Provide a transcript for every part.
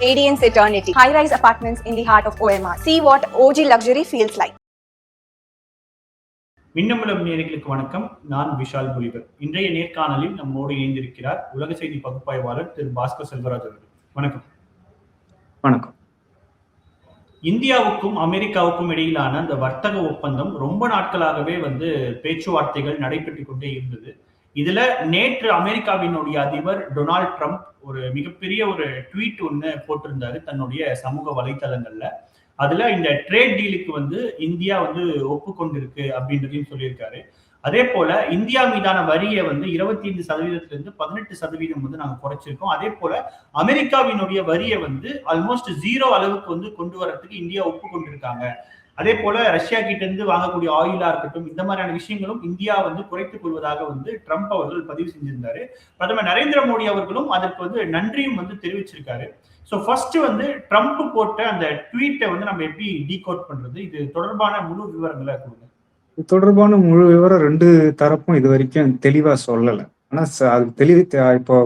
Radiance Eternity, high rise apartments in the heart of OMR. See what OG luxury feels like. Minnambalam நேயர்களுக்கு வணக்கம். நான் விஷால் புலிவர் இன்றைய நேர்காணலில் நம்மோடு இணைந்திருக்கிறார் உலக செய்தி பகுப்பாய்வாளர் திரு பாஸ்கர் செல்வராஜ் அவர்கள். வணக்கம். வணக்கம். இந்தியாவுக்கும் அமெரிக்காவுக்கும் இடையிலான அந்த வர்த்தக ஒப்பந்தம் ரொம்ப நாட்களாகவே வந்து பேச்சுவார்த்தைகள் நடைபெற்று கொண்டே இருந்தது. இதுல நேற்று அமெரிக்காவினுடைய அதிபர் டொனால்ட் ட்ரம்ப் ஒரு மிகப்பெரிய ஒரு ட்வீட் ஒன்று போட்டிருந்தாரு தன்னுடைய சமூக வலைத்தளங்கள்ல. அதுல இந்த ட்ரேட் டீலுக்கு வந்து இந்தியா வந்து ஒப்புக்கொண்டிருக்கு அப்படின்றதையும் சொல்லியிருக்காரு. அதே போல இந்தியா மீதான வரியை வந்து இருபத்தி ஐந்து சதவீதத்திலிருந்து பதினெட்டு சதவீதம் வந்து நாங்க குறைச்சிருக்கோம். அதே போல அமெரிக்காவினுடைய வரியை வந்து ஆல்மோஸ்ட் ஜீரோ அளவுக்கு வந்து கொண்டு வரத்துக்கு இந்தியா ஒப்புக்கொண்டிருக்காங்க. அதே போல ரஷ்யா கிட்ட இருந்து வாங்கக்கூடிய ஆயிலா இருக்கட்டும் இந்த மாதிரியான விஷயங்களும் இந்தியா வந்து குறைத்துக் கொள்வதாக வந்து ட்ரம்ப் அவர்கள் பதிவு செஞ்சிருந்தாரு. பிரதமர் நரேந்திர மோடி அவர்களும் அதற்கு வந்து நன்றியும் வந்து தெரிவிச்சிருக்காரு. ஸோ ஃபர்ஸ்ட் வந்து ட்ரம்ப் போட்ட அந்த ட்வீட்டை வந்து நம்ம எப்படி டீகோட் பண்றது? இது தொடர்பான முழு விவரங்களை கொடுங்க. இது தொடர்பான முழு விவரம் ரெண்டு தரப்பும் இது வரைக்கும் தெளிவா சொல்லல. ஆனா அது தெளிவு இப்போ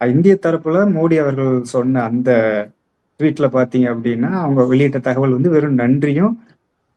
இந்திய தரப்புல மோடி அவர்கள் சொன்ன அந்த ட்வீட்ல பாத்தீங்க அப்படின்னா அவங்க வெளியிட்ட தகவல் வந்து வெறும் நன்றியும்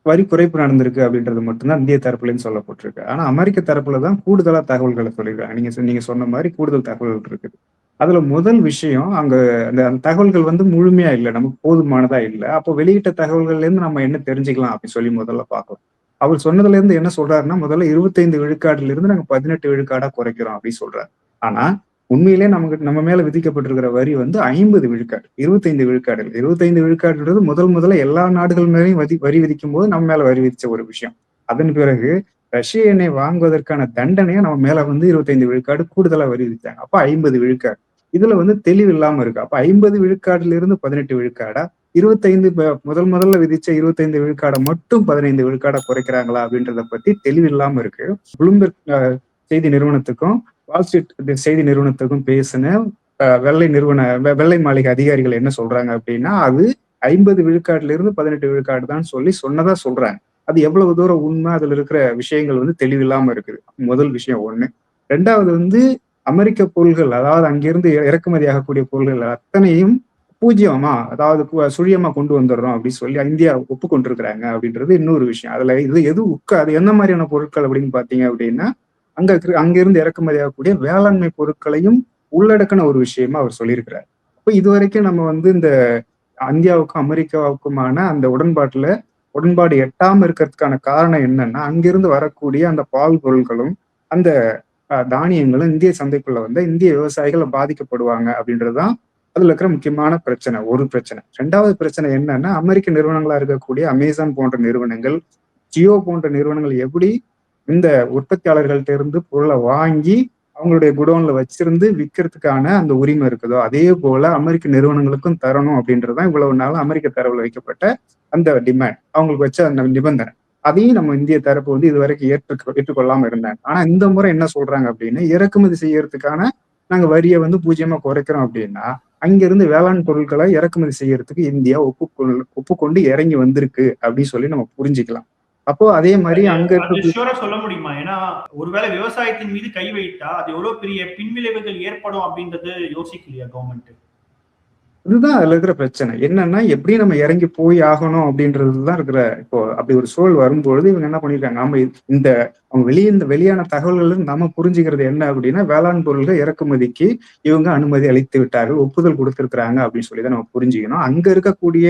வரி குறைப்பு நடந்திருக்கு அப்படின்றது மட்டும்தான் இந்திய தரப்புலன்னு சொல்லப்பட்டிருக்கு. ஆனா அமெரிக்க தரப்புல தான் கூடுதலா தகவல்களை சொல்லியிருக்காங்க. நீங்க நீங்க சொன்ன மாதிரி கூடுதல் தகவல்கள் இருக்குது. அதுல முதல் விஷயம் அங்க அந்த அந்த தகவல்கள் வந்து முழுமையா இல்லை. நமக்கு போதுமானதா இல்லை. அப்போ வெளியிட்ட தகவல்கள்ல இருந்து நம்ம என்ன தெரிஞ்சுக்கலாம் அப்படின்னு சொல்லி முதல்ல பார்க்கலாம் அவர் சொன்னதுல இருந்து என்ன சொல்றாருன்னா முதல்ல இருபத்தைந்து விழுக்காடுல இருந்து நாங்க பதினெட்டு விழுக்காடா குறைக்கிறோம் அப்படின்னு சொல்றாரு. ஆனா உண்மையிலே நமக்கு நம்ம மேல விதிக்கப்பட்டிருக்கிற வரி வந்து ஐம்பது விழுக்காடு இருபத்தைந்து விழுக்காடு இருபத்தைந்து விழுக்காடுன்றது முதல் முதல்ல எல்லா நாடுகள் மேலேயும் வரி வரி விதிக்கும் போது நம்ம மேல வரி விதிச்ச ஒரு விஷயம். அதன் பிறகு ரஷ்ய எண்ணெய் வாங்குவதற்கான தண்டனையை நம்ம மேல வந்து இருபத்தைந்து விழுக்காடு கூடுதலா வரி விதித்தாங்க அப்ப ஐம்பது விழுக்காடு. இதுல வந்து தெளிவு இல்லாம இருக்கு. அப்ப ஐம்பது விழுக்காடுல இருந்து பதினெட்டு விழுக்காடா? இருபத்தைந்து முதல் முதல்ல விதிச்ச இருபத்தைந்து விழுக்காடை மட்டும் பதினைந்து விழுக்காடை குறைக்கிறாங்களா அப்படின்றத பத்தி தெளிவு இல்லாம இருக்கு. புளும்பெர்க் செய்தி நிறுவனத்துக்கும் வால்ஸ்ட்ரீட் செய்தி நிறுவனத்துக்கும் பேசின வெள்ளை நிறுவன வெள்ளை மாளிகை அதிகாரிகள் என்ன சொல்றாங்க அப்படின்னா அது ஐம்பது விழுக்காடுல இருந்து பதினெட்டு விழுக்காடு தான் சொல்லி சொன்னதா சொல்றாங்க. அது எவ்வளவு தூரம் உண்மை? அதுல இருக்கிற விஷயங்கள் வந்து தெளிவில்லாம இருக்குது. முதல் விஷயம் ஒண்ணு. ரெண்டாவது வந்து அமெரிக்க பொருள்கள் அதாவது அங்கிருந்து இறக்குமதி ஆகக்கூடிய பொருள்கள் அத்தனையும் பூஜ்ஜியமா அதாவது சுழியமா கொண்டு வந்துடுறோம் அப்படின்னு சொல்லி இந்தியா ஒப்புக்கொண்டிருக்கிறாங்க அப்படின்றது இன்னொரு விஷயம். அதுல இது எது உட்க அது எந்த மாதிரியான பொருட்கள் அப்படின்னு பாத்தீங்க அப்படின்னா அங்க இருக்கிற அங்கிருந்து இறக்குமதி ஆகக்கூடிய வேளாண்மை பொருட்களையும் உள்ளடக்கின ஒரு விஷயமா அவர் சொல்லியிருக்கிறார். அப்ப இதுவரைக்கும் நம்ம வந்து இந்த இந்தியாவுக்கும் அமெரிக்காவுக்குமான அந்த உடன்பாட்டுல உடன்பாடு எட்டாம இருக்கிறதுக்கான காரணம் என்னன்னா அங்கிருந்து வரக்கூடிய அந்த பால் பொருட்களும் அந்த தானியங்களும் இந்திய சந்தைக்குள்ள வந்து இந்திய விவசாயிகள் பாதிக்கப்படுவாங்க அப்படின்றதுதான் அதுல இருக்கிற முக்கியமான பிரச்சனை ஒரு பிரச்சனை. ரெண்டாவது பிரச்சனை என்னன்னா அமெரிக்க நிறுவனங்களா இருக்கக்கூடிய அமேசான் போன்ற நிறுவனங்கள் ஜியோ போன்ற நிறுவனங்கள் எப்படி இந்த உற்பத்தியாளர்கள்ட்ட இருந்து பொருளை வாங்கி அவங்களுடைய குடோன்ல வச்சிருந்து விற்கிறதுக்கான அந்த உரிமை இருக்குதோ அதே போல அமெரிக்க நிறுவனங்களுக்கும் தரணும் அப்படின்றதுதான் இவ்வளவு நாள் அமெரிக்க தரவுல வைக்கப்பட்ட அந்த டிமாண்ட் அவங்களுக்கு வச்ச அந்த நிபந்தனை. அதையும் நம்ம இந்திய தரப்பு வந்து இதுவரைக்கும் ஏற்று ஏற்றுக்கொள்ளாம இருந்தாங்க. ஆனா இந்த முறை என்ன சொல்றாங்க அப்படின்னு இறக்குமதி செய்யறதுக்கான நாங்க வரியை வந்து பூஜ்ஜியமா குறைக்கிறோம் அப்படின்னா அங்கிருந்து வேளாண் பொருட்களை இறக்குமதி செய்யறதுக்கு இந்தியா ஒப்புக்கொள் ஒப்புக்கொண்டு இறங்கி வந்திருக்கு அப்படின்னு சொல்லி நம்ம புரிஞ்சுக்கலாம். அப்போ அதே மாதிரி அங்க இருக்க சொல்ல முடியுமா? ஏன்னா ஒருவேளை விவசாயத்தின் மீது கை வைத்தா அது எவ்வளவு பெரிய பின்விளைவுகள் ஏற்படும் அப்படின்றது யோசிக்கலையா கவர்மெண்ட் இதுதான் அதுல இருக்கிற பிரச்சனை. என்னன்னா எப்படி நம்ம இறங்கி போய் ஆகணும் அப்படின்றதுதான் இருக்கிற இப்போ அப்படி ஒரு சூழல் வரும்பொழுது இவங்க என்ன பண்ணிருக்காங்க? இது- இந்த அவங்க வெளியே இந்த வெளியான தகவல்கள் நம்ம புரிஞ்சுக்கிறது என்ன அப்படின்னா வேளாண் பொருள்கள் இறக்குமதிக்கு இவங்க அனுமதி அளித்து விட்டார்கள் ஒப்புதல் கொடுத்திருக்கிறாங்க அப்படின்னு சொல்லி தான் நம்ம புரிஞ்சுக்கணும். அங்க இருக்கக்கூடிய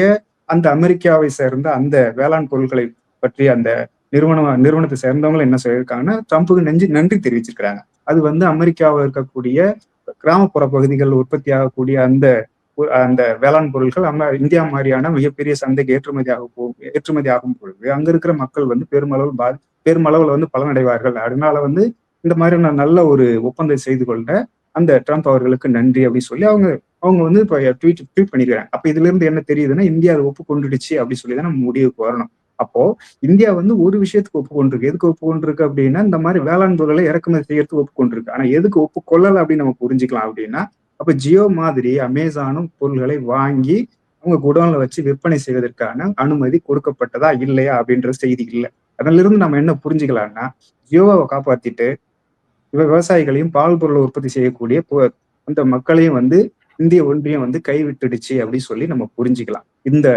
அந்த அமெரிக்காவை சேர்ந்த அந்த வேளாண் பொருட்களை பற்றி அந்த நிறுவனம் நிறுவனத்தை சேர்ந்தவங்களும் என்ன சொல்லியிருக்காங்கன்னா ட்ரம்ப்புக்கு நெஞ்சு நன்றி தெரிவிச்சிருக்கிறாங்க. அது வந்து அமெரிக்காவில் இருக்கக்கூடிய கிராமப்புற பகுதிகளில் உற்பத்தி ஆகக்கூடிய அந்த பொ- அந்த வேளாண் பொருட்கள் அம்ம இந்தியா மாதிரியான மிகப்பெரிய சந்தைக்கு ஏற்றுமதி ஆக போ ஏற்றுமதி ஆகும் பொழுது அங்க இருக்கிற மக்கள் வந்து பெருமளவில் பா பெருமளவில் வந்து பலனடைவார்கள். அதனால வந்து இந்த மாதிரியான நல்ல ஒரு ஒப்பந்தம் செய்து கொண்ட அந்த ட்ரம்ப் அவர்களுக்கு நன்றி அப்படின்னு சொல்லி அவங்க அவங்க வந்து இப்போ ட்வீட் ட்வீட் பண்ணிக்கிறாங்க அப்ப இதுல இருந்து என்ன தெரியுதுன்னா இந்தியா அதை ஒப்புக்கொண்டுடுச்சு அப்படின்னு சொல்லி தான் நம்ம முடிவுக்கு வரணும். அப்போ இந்தியா வந்து ஒரு விஷயத்துக்கு ஒப்புக்கொண்டிருக்கு. எதுக்கு ஒப்புக்கொண்டிருக்கு அப்படின்னா இந்த மாதிரி வேளாண் பொருளை இறக்குமதி செய்யறதுக்கு ஒப்புக்கொண்டிருக்கு. ஆனா எதுக்கு ஒப்புக்கொள்ளல அப்படின்னு நம்ம புரிஞ்சுக்கலாம் அப்படின்னா அப்ப ஜியோ மாதிரி அமேசானும் பொருள்களை வாங்கி அவங்க குடோன்ல வச்சு விற்பனை செய்வதற்கான அனுமதி கொடுக்கப்பட்டதா இல்லையா அப்படின்ற செய்தி இல்லை. அதுல இருந்து நம்ம என்ன புரிஞ்சுக்கலாம்னா ஜியோவை காப்பாத்திட்டு இவ விவசாயிகளையும் பால் பொருளை உற்பத்தி செய்யக்கூடிய அந்த மக்களையும் வந்து இந்திய ஒன்றியம் வந்து கைவிட்டுடுச்சு அப்படின்னு சொல்லி நம்ம புரிஞ்சுக்கலாம். இந்த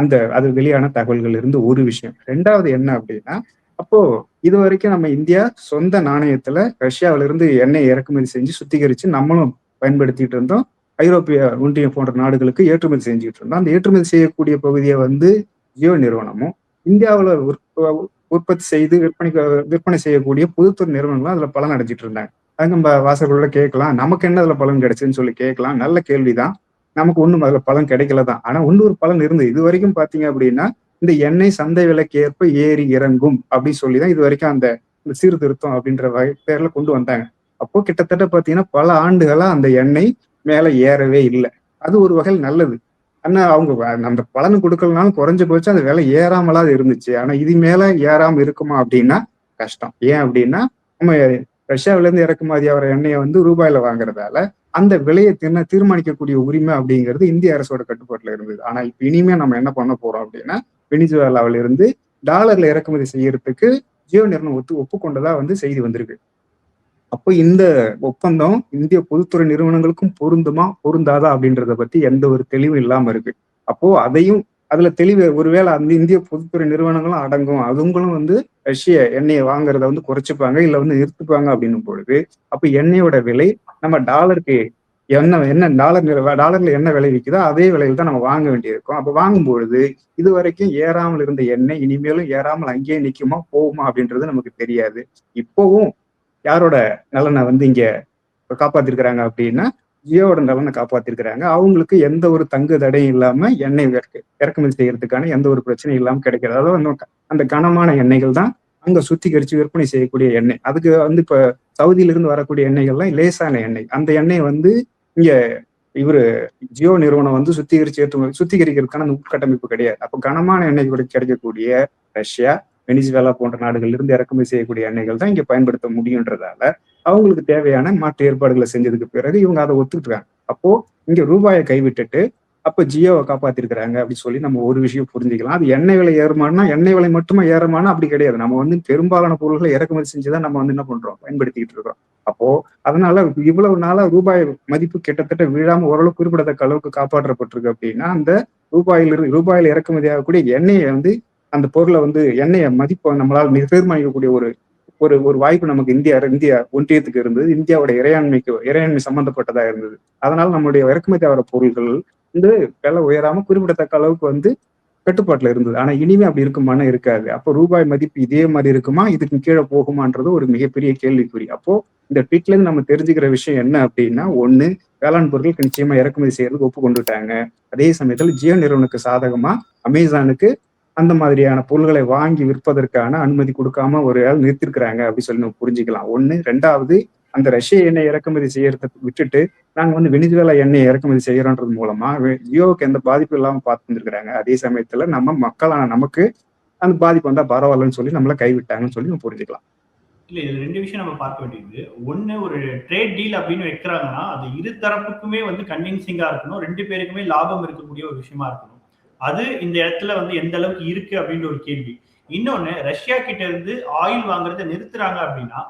அந்த அது வெளியான தகவல்கள் இருந்து ஒரு விஷயம். ரெண்டாவது என்ன அப்படின்னா அப்போ இது வரைக்கும் நம்ம இந்தியா சொந்த நாணயத்துல ரஷ்யாவில இருந்து எண்ணெய் இறக்குமதி செஞ்சு சுத்திகரிச்சு நம்மளும் பயன்படுத்திட்டு இருந்தோம். ஐரோப்பிய ஒன்றியம் போன்ற நாடுகளுக்கு ஏற்றுமதி செஞ்சுட்டு இருந்தோம். அந்த ஏற்றுமதி செய்யக்கூடிய பகுதியை வந்து ஜியோ நிறுவனமும் இந்தியாவில் உற்பத்தி செய்து விற்பனை விற்பனை செய்யக்கூடிய பொதுத்துறை நிறுவனங்களும் அதுல பலன் அடைஞ்சிட்டு இருந்தாங்க. அது நம்ம வாசகர்களோட கேட்கலாம். நமக்கு என்ன அதுல பலன் கிடைச்சுன்னு சொல்லி கேட்கலாம். நல்ல கேள்விதான். நமக்கு ஒண்ணும் அதுல பலன் கிடைக்கல தான். ஆனா இன்னொரு பலன் இருந்து இது வரைக்கும் பாத்தீங்க அப்படின்னா இந்த எண்ணெய் சந்தை விலைக்கு ஏற்ப ஏறி இறங்கும் அப்படின்னு சொல்லிதான் இது வரைக்கும் அந்த இந்த சீர்திருத்தம் அப்படின்ற வகை பேர்ல கொண்டு வந்தாங்க. அப்போ கிட்டத்தட்ட பாத்தீங்கன்னா பல ஆண்டுகளா அந்த எண்ணெய் மேல ஏறவே இல்லை. அது ஒரு வகையில் நல்லது. ஆனா அவங்க அந்த பலன் கொடுக்கலனாலும் குறைஞ்சு போச்சு அந்த விலை ஏறாமலாது இருந்துச்சு. ஆனா இது மேல ஏறாம இருக்குமா அப்படின்னா கஷ்டம். ஏன் அப்படின்னா நம்ம ரஷ்யாவில இருந்து இறக்குமதி ஆகிற எண்ணெயை வந்து ரூபாயில வாங்குறதால அந்த விலையை தின தீர்மானிக்கக்கூடிய உரிமை அப்படிங்கிறது இந்திய அரசோட கட்டுப்பாட்டுல இருந்தது. ஆனா இப்ப இனிமே நம்ம என்ன பண்ண போறோம் அப்படின்னா வெனிசுவேலாவில இருந்து டாலர்ல இறக்குமதி செய்யறதுக்கு ஜியோ நிறுவனம் ஒத்து ஒப்புக்கொண்டதா வந்து செய்தி வந்திருக்கு. அப்போ இந்த ஒப்பந்தம் இந்திய பொதுத்துறை நிறுவனங்களுக்கும் பொருந்துமா பொருந்தாதா அப்படின்றத பத்தி எந்த ஒரு தெளிவும் இல்லாம இருக்கு. அப்போ அதையும் அதுல தெளிவு ஒருவேளை அந்த இந்திய பொதுத்துறை நிறுவனங்களும் அடங்கும். அதுங்களும் வந்து ரஷ்ய எண்ணெயை வாங்குறத வந்து குறைச்சிப்பாங்க இல்ல வந்து நிறுத்துப்பாங்க அப்படின்னும் பொழுது அப்ப எண்ணெயோட விலை நம்ம டாலருக்கு என்ன என்ன டாலர் டாலர்ல என்ன விலை விற்குதோ அதே விலையில தான் நம்ம வாங்க வேண்டியிருக்கும். அப்ப வாங்கும் பொழுது இது வரைக்கும் ஏறாமல் இருந்த எண்ணெய் இனிமேலும் ஏறாமல் அங்கேயே நிக்குமா போகுமா அப்படின்றது நமக்கு தெரியாது. இப்போவும் யாரோட நலனை வந்து இங்க காப்பாத்திருக்கிறாங்க அப்படின்னா ஜியோவோட நலனை காப்பாத்திருக்கிறாங்க. அவங்களுக்கு எந்த ஒரு தங்கு தடையும் இல்லாம எண்ணெய் இறக்குமதி செய்யறதுக்கான எந்த ஒரு பிரச்சனையும் இல்லாம கிடைக்கிறது. அதாவது அந்த கனமான எண்ணெய்கள் தான் அங்க சுத்திகரிச்சு விற்பனை செய்யக்கூடிய எண்ணெய். அதுக்கு வந்து இப்ப சவுதியிலிருந்து வரக்கூடிய எண்ணெய்கள்லாம் லேசான எண்ணெய். அந்த எண்ணெய் வந்து இங்க இவரு ஜியோ நிறுவனம் வந்து சுத்திகரிச்சு ஏற்று சுத்திகரிக்கிறதுக்கான அந்த உட்கட்டமைப்பு கிடையாது. அப்போ கனமான எண்ணெய் கிடைக்கக்கூடிய ரஷ்யா வெனிசுவேலா போன்ற நாடுகள்ல இருந்து இறக்குமதி செய்யக்கூடிய எண்ணெய்கள் தான் இங்க பயன்படுத்த முடியுன்றதால அவங்களுக்கு தேவையான மாற்று ஏற்பாடுகளை செஞ்சதுக்கு பிறகு இவங்க அதை ஒத்துக்கிட்டாங்க அப்போ இங்க ரூபாயை கைவிட்டுட்டு அப்ப ஜியோவை காப்பாத்திருக்கிறாங்க அப்படின்னு சொல்லி நம்ம ஒரு விஷயம் புரிஞ்சுக்கலாம். அது எண்ணெய் விலை ஏறுமானா எண்ணெய் விலை மட்டுமே ஏறமானா அப்படி கிடையாது. நம்ம வந்து பெரும்பாலான பொருள்களை இறக்குமதி செஞ்சுதான் நம்ம வந்து என்ன பண்றோம்? பயன்படுத்திக்கிட்டு இருக்கோம் அப்போ அதனால இவ்வளவு நாளா ரூபாய் மதிப்பு கிட்டத்தட்ட வீழாம ஓரளவு குறிப்பிடத்தக்க அளவுக்கு காப்பாற்றப்பட்டிருக்கு அப்படின்னா அந்த ரூபாயில் ரூபாயில் இறக்குமதியாகக்கூடிய இறக்குமதி ஆகக்கூடிய எண்ணெயை வந்து அந்த பொருளை வந்து எண்ணெயை மதிப்பை நம்மளால் நிர்மாணிக்கக்கூடிய ஒரு ஒரு ஒரு வாய்ப்பு நமக்கு இந்தியா இந்தியா ஒன்றியத்துக்கு இருந்தது. இந்தியாவோட இறையாண்மைக்கு இறையாண்மை சம்பந்தப்பட்டதா இருந்தது. அதனால நம்மளுடைய இறக்குமதி ஆகிற பொருள்கள் வந்து விலை உயராம குறிப்பிடத்தக்க அளவுக்கு வந்து கட்டுப்பாட்டுல இருந்தது. ஆனா இனிமே அப்படி இருக்குமானா இருக்காது. அப்போ ரூபாய் மதிப்பு இதே மாதிரி இருக்குமா? இதுக்கு கீழே போகுமான்றது ஒரு மிகப்பெரிய கேள்விக்குறி. அப்போ இந்த ட்வீட்ல இருந்து நம்ம தெரிஞ்சுக்கிற விஷயம் என்ன அப்படின்னா ஒண்ணு வேளாண் பொருட்கள் நிச்சயமா இறக்குமதி செய்யறதுக்கு ஒப்புக்கொண்டுட்டாங்க. அதே சமயத்துல ஜியோ நிறுவனுக்கு சாதகமா அமேசானுக்கு அந்த மாதிரியான பொருள்களை வாங்கி விற்பதற்கான அனுமதி கொடுக்காம ஒரு ஆள் நிறுத்திருக்கிறாங்க அப்படின்னு சொல்லி நம்ம புரிஞ்சுக்கலாம். ஒண்ணு. ரெண்டாவது அந்த ரஷ்ய எண்ணெய் இறக்குமதி செய்யறத விட்டுட்டு நாங்க வந்து வெனிசுவேலா எண்ணெய் இறக்குமதி செய்யறோன்றது மூலமா ஜியோவுக்கு எந்த பாதிப்பு இல்லாம பார்த்துருக்காங்க அதே சமயத்துல நம்ம மக்களான நமக்கு அந்த பாதிப்பு வந்தா பரவாயில்லன்னு சொல்லி நம்மள கைவிட்டாங்கன்னு சொல்லி நம்ம புரிஞ்சுக்கலாம். இல்ல இது ரெண்டு விஷயம் நம்ம பார்க்க வேண்டியது. ஒண்ணு ஒரு ட்ரேட் டீல் அப்படின்னு வைக்கிறாங்கன்னா அது இரு தரப்புக்குமே வந்து கன்வின்சிங்கா இருக்கணும். ரெண்டு பேருக்குமே லாபம் இருக்கக்கூடிய ஒரு விஷயமா இருக்கணும். அது இந்த இடத்துல வந்து எந்த அளவுக்கு இருக்கு அப்படின்ற ஒரு கேள்வி. இன்னொன்னு ரஷ்யா கிட்ட இருந்து ஆயில் வாங்குறத நிறுத்துறாங்க அப்படின்னா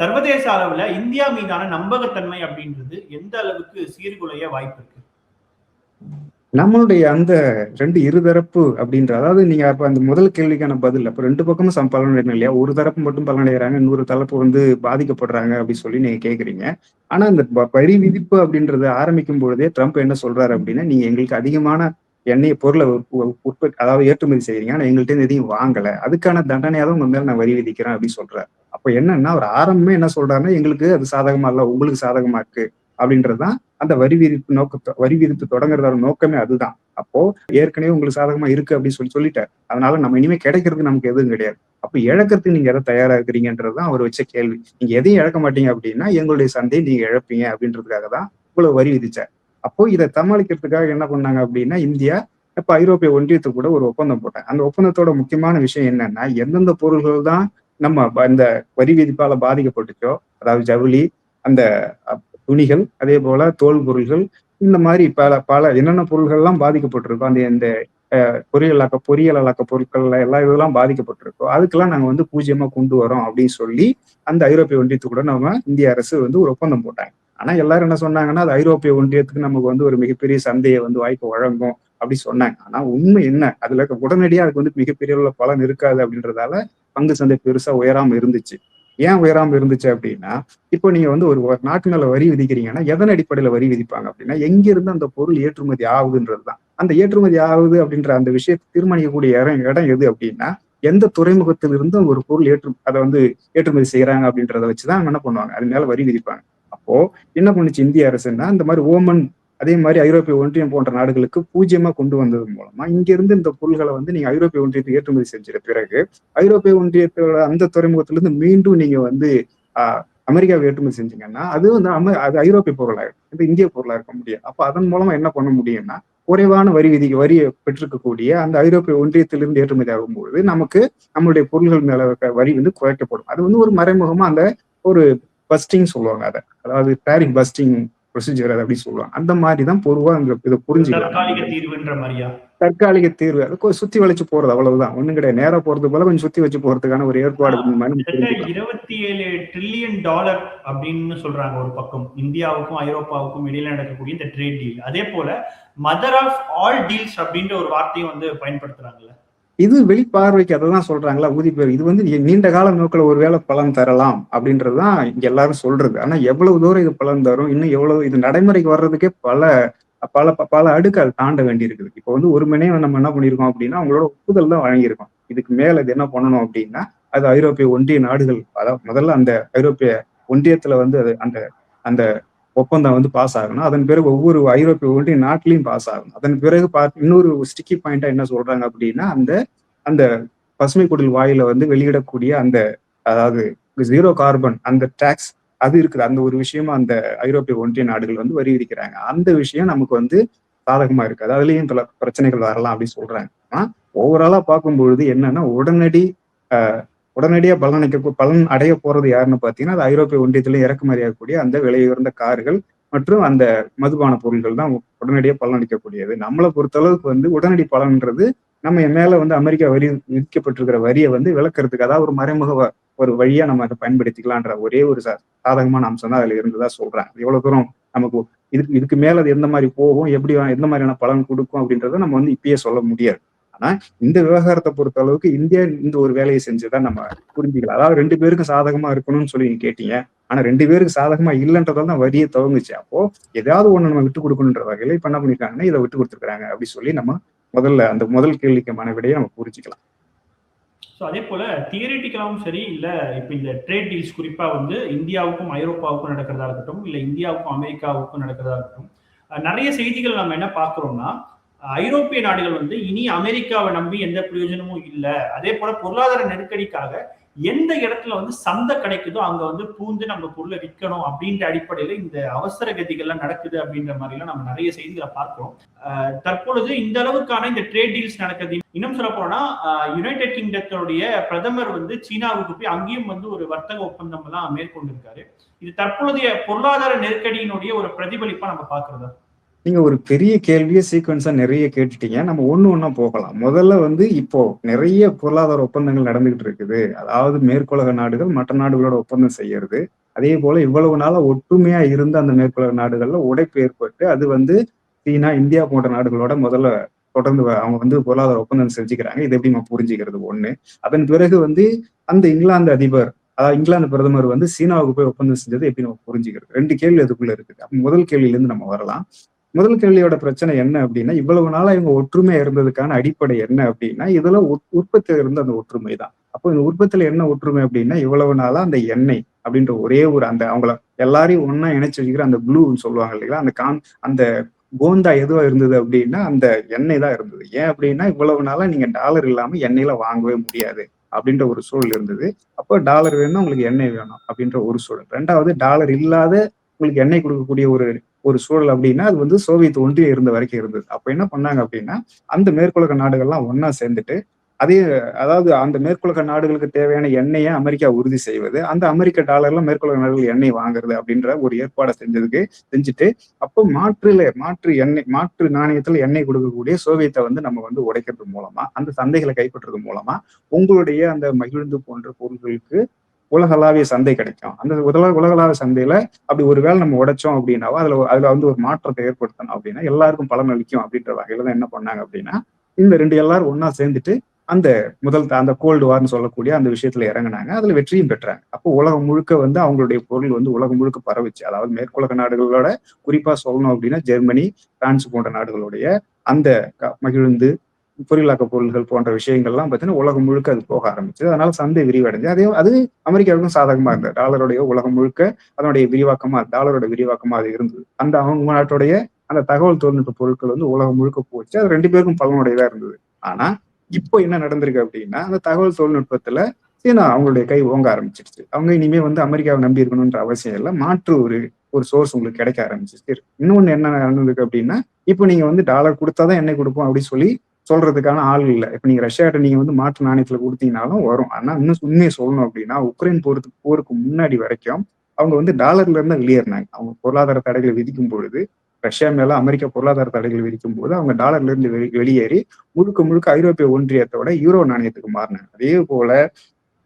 சர்வதேச அளவுல இந்தியா மீதான நம்பகத்தன்மை அப்படின்றது எந்த அளவுக்கு சீர்குலைய வாய்ப்பு இருக்கு? நம்மளுடைய அந்த ரெண்டு இருதரப்பு அப்படின்ற அதாவது நீங்க அப்ப அந்த முதல் கேள்விக்கான பதில் அப்ப ரெண்டு பக்கமும் சம் பலனடையணும் இல்லையா? ஒரு தரப்பு மட்டும் பலனடைகிறாங்க இன்னொரு தரப்பு வந்து பாதிக்கப்படுறாங்க அப்படின்னு சொல்லி நீங்க கேக்குறீங்க. ஆனா இந்த வரி விதிப்பு அப்படின்றத ஆரம்பிக்கும் பொழுதே ட்ரம்ப் என்ன சொல்றாரு அப்படின்னா நீங்க எங்களுக்கு அதிகமான எண்ணெய் பொருளை உற்பத்தி அதாவது ஏற்றுமதி செய்யறீங்க ஆனா எங்கள்கிட்ட எதையும் வாங்கல. அதுக்கான தண்டனையாக உங்க மேல நான் வரி விதிக்கிறேன் அப்படின்னு சொல்றாரு. அப்ப என்னன்னா அவர் ஆரம்பமே என்ன சொல்றாருன்னா எங்களுக்கு அது சாதகமா இல்ல உங்களுக்கு சாதகமா இருக்கு அப்படின்றதுதான் அந்த வரி விதிப்பு நோக்க வரி விதிப்பு தொடங்குறதோட நோக்கமே அதுதான். அப்போ ஏற்கனவே உங்களுக்கு சாதகமா இருக்கு அப்படின்னு சொல்லி சொல்லிட்டார். அதனால நம்ம இனிமே கிடைக்கிறதுக்கு நமக்கு எதுவும் கிடையாது. அப்ப இழக்கிறதுக்கு நீங்க எதை தயாரா இருக்கிறீங்கன்றதுதான் அவர் வச்ச கேள்வி. நீங்க எதையும் இழக்க மாட்டீங்க அப்படின்னா எங்களுடைய சந்தையை நீங்க இழப்பீங்க அப்படின்றதுக்காக தான் இவ்வளவு வரி விதிச்சார். அப்போ இதை சமாளிக்கிறதுக்காக என்ன பண்ணாங்க அப்படின்னா இந்தியா இப்ப ஐரோப்பிய ஒன்றியத்து கூட ஒரு ஒப்பந்தம் போட்டாங்க. அந்த ஒப்பந்தத்தோட முக்கியமான விஷயம் என்னன்னா எந்தெந்த பொருள்கள் தான் நம்ம இந்த வரி விதிப்பால பாதிக்கப்பட்டுச்சோ அதாவது ஜவுளி அந்த துணிகள் அதே போல தோல் பொருள்கள் இந்த மாதிரி பல பல என்னென்ன பொருள்கள்லாம் பாதிக்கப்பட்டிருக்கோ அந்த இந்த பொறியியலாக்க பொறியியலாக்க பொருட்கள் எல்லா இதெல்லாம் பாதிக்கப்பட்டிருக்கோ அதுக்கெல்லாம் நாங்க வந்து பூஜ்ஜியமா கொண்டு வரோம் அப்படின்னு சொல்லி அந்த ஐரோப்பிய ஒன்றியத்து கூட நம்ம இந்திய அரசு வந்து ஒரு ஒப்பந்தம் போட்டாங்க. ஆனா எல்லாரும் என்ன சொன்னாங்கன்னா அது ஐரோப்பிய ஒன்றியத்துக்கு நமக்கு வந்து ஒரு மிகப்பெரிய சந்தையை வந்து வாய்ப்பு வழங்கும் அப்படி சொன்னாங்க. ஆனா உண்மை என்ன? அதுல உடனடியா அதுக்கு வந்து மிகப்பெரிய உள்ள பலன் இருக்காது அப்படின்றதால பங்கு சந்தை பெருசா உயராம இருந்துச்சு. ஏன் உயராம இருந்துச்சு அப்படின்னா இப்போ நீங்க வந்து ஒரு ஒரு நாட்டு மேல வரி விதிக்கிறீங்கன்னா எதன் அடிப்படையில வரி விதிப்பாங்க அப்படின்னா எங்க இருந்து அந்த பொருள் ஏற்றுமதி ஆகுதுன்றதுதான். அந்த ஏற்றுமதி ஆகுது அப்படின்ற அந்த விஷயத்தை தீர்மானிக்கக்கூடிய இடம் இடம் எது அப்படின்னா எந்த துறைமுகத்திலிருந்தும் ஒரு பொருள் ஏற்று அதை வந்து ஏற்றுமதி செய்யறாங்க அப்படின்றத வச்சுதான் என்ன பண்ணுவாங்க? அது மேல வரி விதிப்பாங்க. அப்போ என்ன பண்ணுச்சு இந்திய அரசுன்னா இந்த மாதிரி ஓமன் அதே மாதிரி ஐரோப்பிய ஒன்றியம் போன்ற நாடுகளுக்கு பூஜ்ஜியமா கொண்டு வந்தது மூலமா இங்க இருந்து இந்த பொருள்களை வந்து நீங்க ஐரோப்பிய ஒன்றியத்துக்கு ஏற்றுமதி செஞ்சிட பிறகு ஐரோப்பிய ஒன்றியத்தோட அந்த துறைமுகத்திலிருந்து மீண்டும் நீங்க வந்து அமெரிக்காவை ஏற்றுமதி செஞ்சீங்கன்னா அது வந்து அம அது ஐரோப்பிய பொருளாயிடும் இது இந்திய பொருளா இருக்க முடியாது. அப்ப அதன் மூலமா என்ன பண்ண முடியும்னா குறைவான வரி விதி வரியை பெற்றிருக்கக்கூடிய அந்த ஐரோப்பிய ஒன்றியத்திலிருந்து ஏற்றுமதி ஆகும்போது நமக்கு நம்மளுடைய பொருள்கள் மேல இருக்க வரி வந்து குறைக்கப்படும். அது வந்து ஒரு மறைமுகமா அந்த ஒரு பஸ்டிங் சொல்லுவாங்க அதை. அதாவது டாரிஃப் பஸ்டிங் ப்ரொசீஜர் அது அப்படி சொல்லுவாங்க. அந்த மாதிரி தான் பொதுவா இந்த இதை புரிஞ்சுக்கலாம். தற்காலிக தீர்வு. அது சுத்தி வளைச்சு போறது அவ்வளவுதான். ஒண்ணும் கிடையாது. நேரா போறது போல கொஞ்சம் சுத்தி வச்சு போறதுக்கான ஒரு ஏற்பாடு இருபத்தி ஏழு ட்ரில்லியன் டாலர் அப்படின்னு சொல்றாங்க ஒரு பக்கம். இந்தியாவுக்கும் ஐரோப்பாவுக்கும் இடையில நடக்கக்கூடிய இந்த ட்ரேட் டீல் அதே போல மதர் ஆஃப் ஆல் டீல்ஸ் அப்படின்ற ஒரு வார்த்தையும் வந்து பயன்படுத்துறாங்கல்ல. இது வெளிப்பார்வைக்கு அதை தான் சொல்றாங்களா ஊதிப்பேர் பேர் இது வந்து நீண்ட கால நோக்கில் ஒருவேளை பலன் தரலாம் அப்படின்றது தான் இங்க எல்லாரும் சொல்றது. ஆனா எவ்வளவு தூரம் இது பலன் தரும்? இன்னும் எவ்வளவு இது நடைமுறைக்கு வர்றதுக்கே பல பல பல அடுக்கு அது தாண்ட வேண்டி இருக்குது இப்போ வந்து ஒரு மணி நம்ம என்ன பண்ணியிருக்கோம் அப்படின்னா அவங்களோட ஒப்புதல் தான் வழங்கியிருக்கோம். இதுக்கு மேல இது என்ன பண்ணணும் அப்படின்னா அது ஐரோப்பிய ஒன்றிய நாடுகள் அதாவது முதல்ல அந்த ஐரோப்பிய ஒன்றியத்துல வந்து அது அந்த அந்த ஒப்பந்தம் வந்து பாஸ் ஆகணும். அதன் பிறகு ஒவ்வொரு ஐரோப்பிய ஒன்றிய நாட்டிலையும் பாஸ் ஆகணும். அதன் பிறகு பார்த்து இன்னொரு ஸ்டிக்கி பாயிண்டா என்ன சொல்றாங்க அப்படின்னா அந்த அந்த பசுமை குடில் வாயில வந்து வெளியிடக்கூடிய அந்த அதாவது ஜீரோ கார்பன் அந்த டாக்ஸ் அது இருக்குது. அந்த ஒரு விஷயமா அந்த ஐரோப்பிய ஒன்றிய நாடுகள் வந்து வரி விதிக்கிறாங்க. அந்த விஷயம் நமக்கு வந்து சாதகமா இருக்காது. அதுலயும் பல பிரச்சனைகள் வரலாம் அப்படின்னு சொல்றாங்க. ஆனா ஓவராலா பார்க்கும்பொழுது என்னன்னா உடனடி உடனடியாக பலனடைக்க பலன் பலன் அடைய போறது யாருன்னு பார்த்தீங்கன்னா அது ஐரோப்பிய ஒன்றியத்திலும் இறக்குமதி ஆகக்கூடிய அந்த விலை உயர்ந்த கார்கள் மற்றும் அந்த மதுபான பொருட்கள் தான் உடனடியாக பலன் அளிக்கக்கூடியது. நம்மளை பொறுத்தளவுக்கு வந்து உடனடி பலன்ன்றது நம்ம மேல வந்து அமெரிக்கா வரி விதிக்கப்பட்டிருக்கிற வரியை வந்து விளக்குறதுக்கு அதாவது ஒரு மறைமுக ஒரு வழியா நம்ம அதை பயன்படுத்திக்கலான்ற ஒரே ஒரு சா- சாதகமான அம்சம் தான் அதுல இருந்ததா சொல்றேன் எவ்வளவு தூரம் நமக்கு இதுக்கு இதுக்கு மேல அது எந்த மாதிரி போகும் எப்படி எந்த மாதிரியான பலன் கொடுக்கும் அப்படின்றத நம்ம வந்து இப்பயே சொல்ல முடியாது. ஆனா இந்த விவகாரத்தை பொறுத்த அளவுக்கு இந்தியா இந்த ஒரு வேலையை செஞ்சுதான் நம்ம புரிஞ்சுக்கலாம் அதாவது ரெண்டு பேருக்கும் சாதகமா இருக்கணும்னு சொல்லி நீங்க கேட்டீங்க. ஆனா ரெண்டு பேருக்கு சாதகமா இல்லைன்றதால தான் வரியை துவங்குச்சு. அப்போ ஏதாவது ஒண்ணு நம்ம விட்டு கொடுக்கணுன்ற வகையில இப்ப என்ன பண்ணிருக்காங்கன்னா இதை விட்டு கொடுத்துருக்காங்க அப்படி சொல்லி நம்ம முதல்ல அந்த முதல் கேள்விக்கான விடையை நம்ம புரிஞ்சுக்கலாம். ஸோ அதே போல தியரிட்டிக்கலாகவும் சரி இல்ல இப்போ இந்த ட்ரேட் டீல்ஸ் குறிப்பா வந்து இந்தியாவுக்கும் ஐரோப்பாவுக்கும் நடக்கிறதா இருக்கட்டும் இல்ல இந்தியாவுக்கும் அமெரிக்காவுக்கும் நடக்கிறதா இருக்கட்டும் நிறைய செய்திகள் நம்ம என்ன பார்க்குறோம்னா ஐரோப்பிய நாடுகள் வந்து இனி அமெரிக்காவை நம்பி எந்த பிரயோஜனமும் இல்லை. அதே போல பொருளாதார நெருக்கடிக்காக எந்த இடத்துல வந்து சந்தை கிடைக்குதோ அங்க வந்து பூந்து நம்ம பொருளை விற்கணும் அப்படின்ற அடிப்படையில இந்த அவசர கதிகள்லாம் நடக்குது அப்படின்ற மாதிரிலாம் நம்ம நிறைய செய்திகளை பார்க்கிறோம். தற்பொழுது இந்த அளவுக்கான இந்த ட்ரேட் டீல்ஸ் நடக்குது. இன்னும் சொல்ல போனா யுனைடெட் கிங்டத்தினுடைய பிரதமர் வந்து சீனாவுக்கு போய் அங்கேயும் வந்து ஒரு வர்த்தக ஒப்பந்தம் எல்லாம் மேற்கொண்டிருக்காரு. இது தற்பொழுதைய பொருளாதார நெருக்கடியினுடைய ஒரு பிரதிபலிப்பா நம்ம பாக்குறதா நீங்க ஒரு பெரிய கேள்வியை சீக்வன்ஸா நிறைய கேட்டுட்டீங்க. நம்ம ஒண்ணு ஒன்னா போகலாம். முதல்ல வந்து இப்போ நிறைய பொருளாதார ஒப்பந்தங்கள் நடந்துகிட்டு இருக்குது. அதாவது மேற்குலக நாடுகள் மற்ற நாடுகளோட ஒப்பந்தம் செய்யறது. அதே போல இவ்வளவு நாளா ஒற்றுமையா இருந்த அந்த மேற்குலக நாடுகள்ல உடைப்பு ஏற்பட்டு அது வந்து சீனா இந்தியா போன்ற நாடுகளோட முதல்ல தொடர்ந்து அவங்க வந்து பொருளாதார ஒப்பந்தம் செஞ்சுக்கிறாங்க. இது எப்படி நம்ம புரிஞ்சுக்கிறது? ஒண்ணு. அதன் பிறகு வந்து அந்த இங்கிலாந்து அதிபர் அதாவது இங்கிலாந்து பிரதமர் வந்து சீனாவுக்கு போய் ஒப்பந்தம் செஞ்சது எப்படி நம்ம புரிஞ்சுக்கிறது? ரெண்டு கேள்வி அதுக்குள்ள இருக்குது. முதல் கேள்வியில இருந்து நம்ம வரலாம். முதல் கேள்வியோட பிரச்சனை என்ன அப்படின்னா இவ்வளவு நாளா இவங்க ஒற்றுமையா இருந்ததுக்கான அடிப்படை என்ன அப்படின்னா இதுல உற்- உற்பத்தியில இருந்த அந்த ஒற்றுமை தான். அப்போ இந்த உற்பத்தியில என்ன ஒற்றுமை அப்படின்னா இவ்வளவு நாளா அந்த எண்ணெய் அப்படின்ற ஒரே ஒரு அந்த அவங்கள எல்லாரையும் ஒண்ணா இணைச்சு வச்சுக்கிற அந்த ப்ளூன்னு சொல்லுவாங்க இல்லைங்களா அந்த கான் அந்த கோந்தா எதுவா இருந்தது அப்படின்னா அந்த எண்ணெய் தான் இருந்தது. ஏன் அப்படின்னா இவ்வளவு நாளா நீங்க டாலர் இல்லாம எண்ணெயில வாங்கவே முடியாது அப்படின்ற ஒரு சூழல் இருந்தது. அப்போ டாலர் வேணும் உங்களுக்கு எண்ணெய் வேணும் அப்படின்ற ஒரு சூழல். ரெண்டாவது டாலர் இல்லாத உங்களுக்கு எண்ணெய் கொடுக்கக்கூடிய ஒரு ஒரு சூழல் அப்படின்னா அது வந்து சோவியத் ஒன்றியம் இருந்த வரைக்கும் இருந்தது. அப்ப என்ன பண்ணாங்க அப்படின்னா அந்த மேற்குலக நாடுகள்லாம் ஒன்னா சேர்ந்துட்டு அதே அதாவது அந்த மேற்குலக நாடுகளுக்கு தேவையான எண்ணெயை அமெரிக்கா உறுதி செய்வது அந்த அமெரிக்க டாலர்ல மேற்குலக நாடுகள் எண்ணெய் வாங்குறது அப்படின்ற ஒரு ஏற்பாடை செஞ்சதுக்கு செஞ்சுட்டு அப்போ மாற்றுல மாற்று எண்ணெய் மாற்று நாணயத்துல எண்ணெய் கொடுக்கக்கூடிய சோவியத்தை வந்து நம்ம வந்து உடைக்கிறது மூலமா அந்த சந்தைகளை கைப்பற்றுறது மூலமா உங்களுடைய அந்த மகிழ்ந்து போன்ற பொருட்களுக்கு உலகளாவிய சந்தை கிடைக்கும். அந்த உலக உலகளாவிய சந்தையில அப்படி ஒரு வேலை நம்ம உடைச்சோம் அப்படின்னாவோ அதுல அதுல வந்து ஒரு மாற்றத்தை ஏற்படுத்தணும் அப்படின்னா எல்லாருக்கும் பலன் அளிக்கும் அப்படின்ற வகையில தான் என்ன பண்ணாங்க அப்படின்னா இந்த ரெண்டு எல்லாரும் ஒன்னா சேர்ந்துட்டு அந்த முதல் அந்த கோல்டு வார்னு சொல்லக்கூடிய அந்த விஷயத்துல இறங்குனாங்க. அதுல வெற்றியும் பெற்றாங்க. அப்போ உலகம் முழுக்க வந்து அவங்களுடைய பொருள் வந்து உலகம் முழுக்க பரவுச்சு. அதாவது மேற்குலக நாடுகளோட குறிப்பா சொல்லணும் அப்படின்னா ஜெர்மனி பிரான்ஸ் போன்ற நாடுகளுடைய அந்த மகிழ்ந்து பொருளாக்க பொருள்கள் போன்ற விஷயங்கள்லாம் பார்த்தீங்கன்னா உலகம் முழுக்க அது போக ஆரம்பிச்சது. அதனால சந்தை விரிவடைஞ்சு அதே அது அமெரிக்காவுக்கும் சாதகமா இருந்தது. டாலருடைய உலகம் முழுக்க அதனுடைய விரிவாக்கமா டாலரோட விரிவாக்கமா அது இருந்தது. அந்த அவங்க நாட்டுடைய அந்த தகவல் தொழில்நுட்ப பொருட்கள் வந்து உலகம் முழுக்க போச்சு. அது ரெண்டு பேருக்கும் பலனுடையதா இருந்தது. ஆனா இப்போ என்ன நடந்திருக்கு அப்படின்னா அந்த தகவல் தொழில்நுட்பத்துல சீனா அவங்களுடைய கை ஓங்க ஆரம்பிச்சிருச்சு. அவங்க இனிமே வந்து அமெரிக்காவை நம்பி இருக்கணும்ன்ற அவசியம் இல்லை. மாற்று ஒரு ஒரு சோர்ஸ் உங்களுக்கு கிடைக்க ஆரம்பிச்சிச்சு இன்னொன்னு என்ன நடந்திருக்கு அப்படின்னா இப்போ நீங்க வந்து டாலர் கொடுத்தாதான் எண்ணெய் கொடுப்போம் அப்படின்னு சொல்லி சொல்றதுக்கான ஆள் இல்லை. இப்ப நீங்க ரஷ்யாட்ட நீங்க வந்து மாற்று நாணயத்துல கொடுத்தீங்கனாலும் வரும். ஆனா இன்னும் உண்மையை சொல்லணும் அப்படின்னா உக்ரைன் போருக்கு போருக்கு முன்னாடி வரைக்கும் அவங்க வந்து டாலர்ல இருந்தா வெளியேறினாங்க. அவங்க பொருளாதார தடைகளை விதிக்கும் பொழுது ரஷ்யா மேல அமெரிக்கா பொருளாதார தடைகள் விதிக்கும் போது அவங்க டாலர்ல இருந்து வெளியேறி முழுக்க முழுக்க ஐரோப்பிய ஒன்றியத்தோட யூரோ நாணயத்துக்கு மாறினாங்க. அதே போல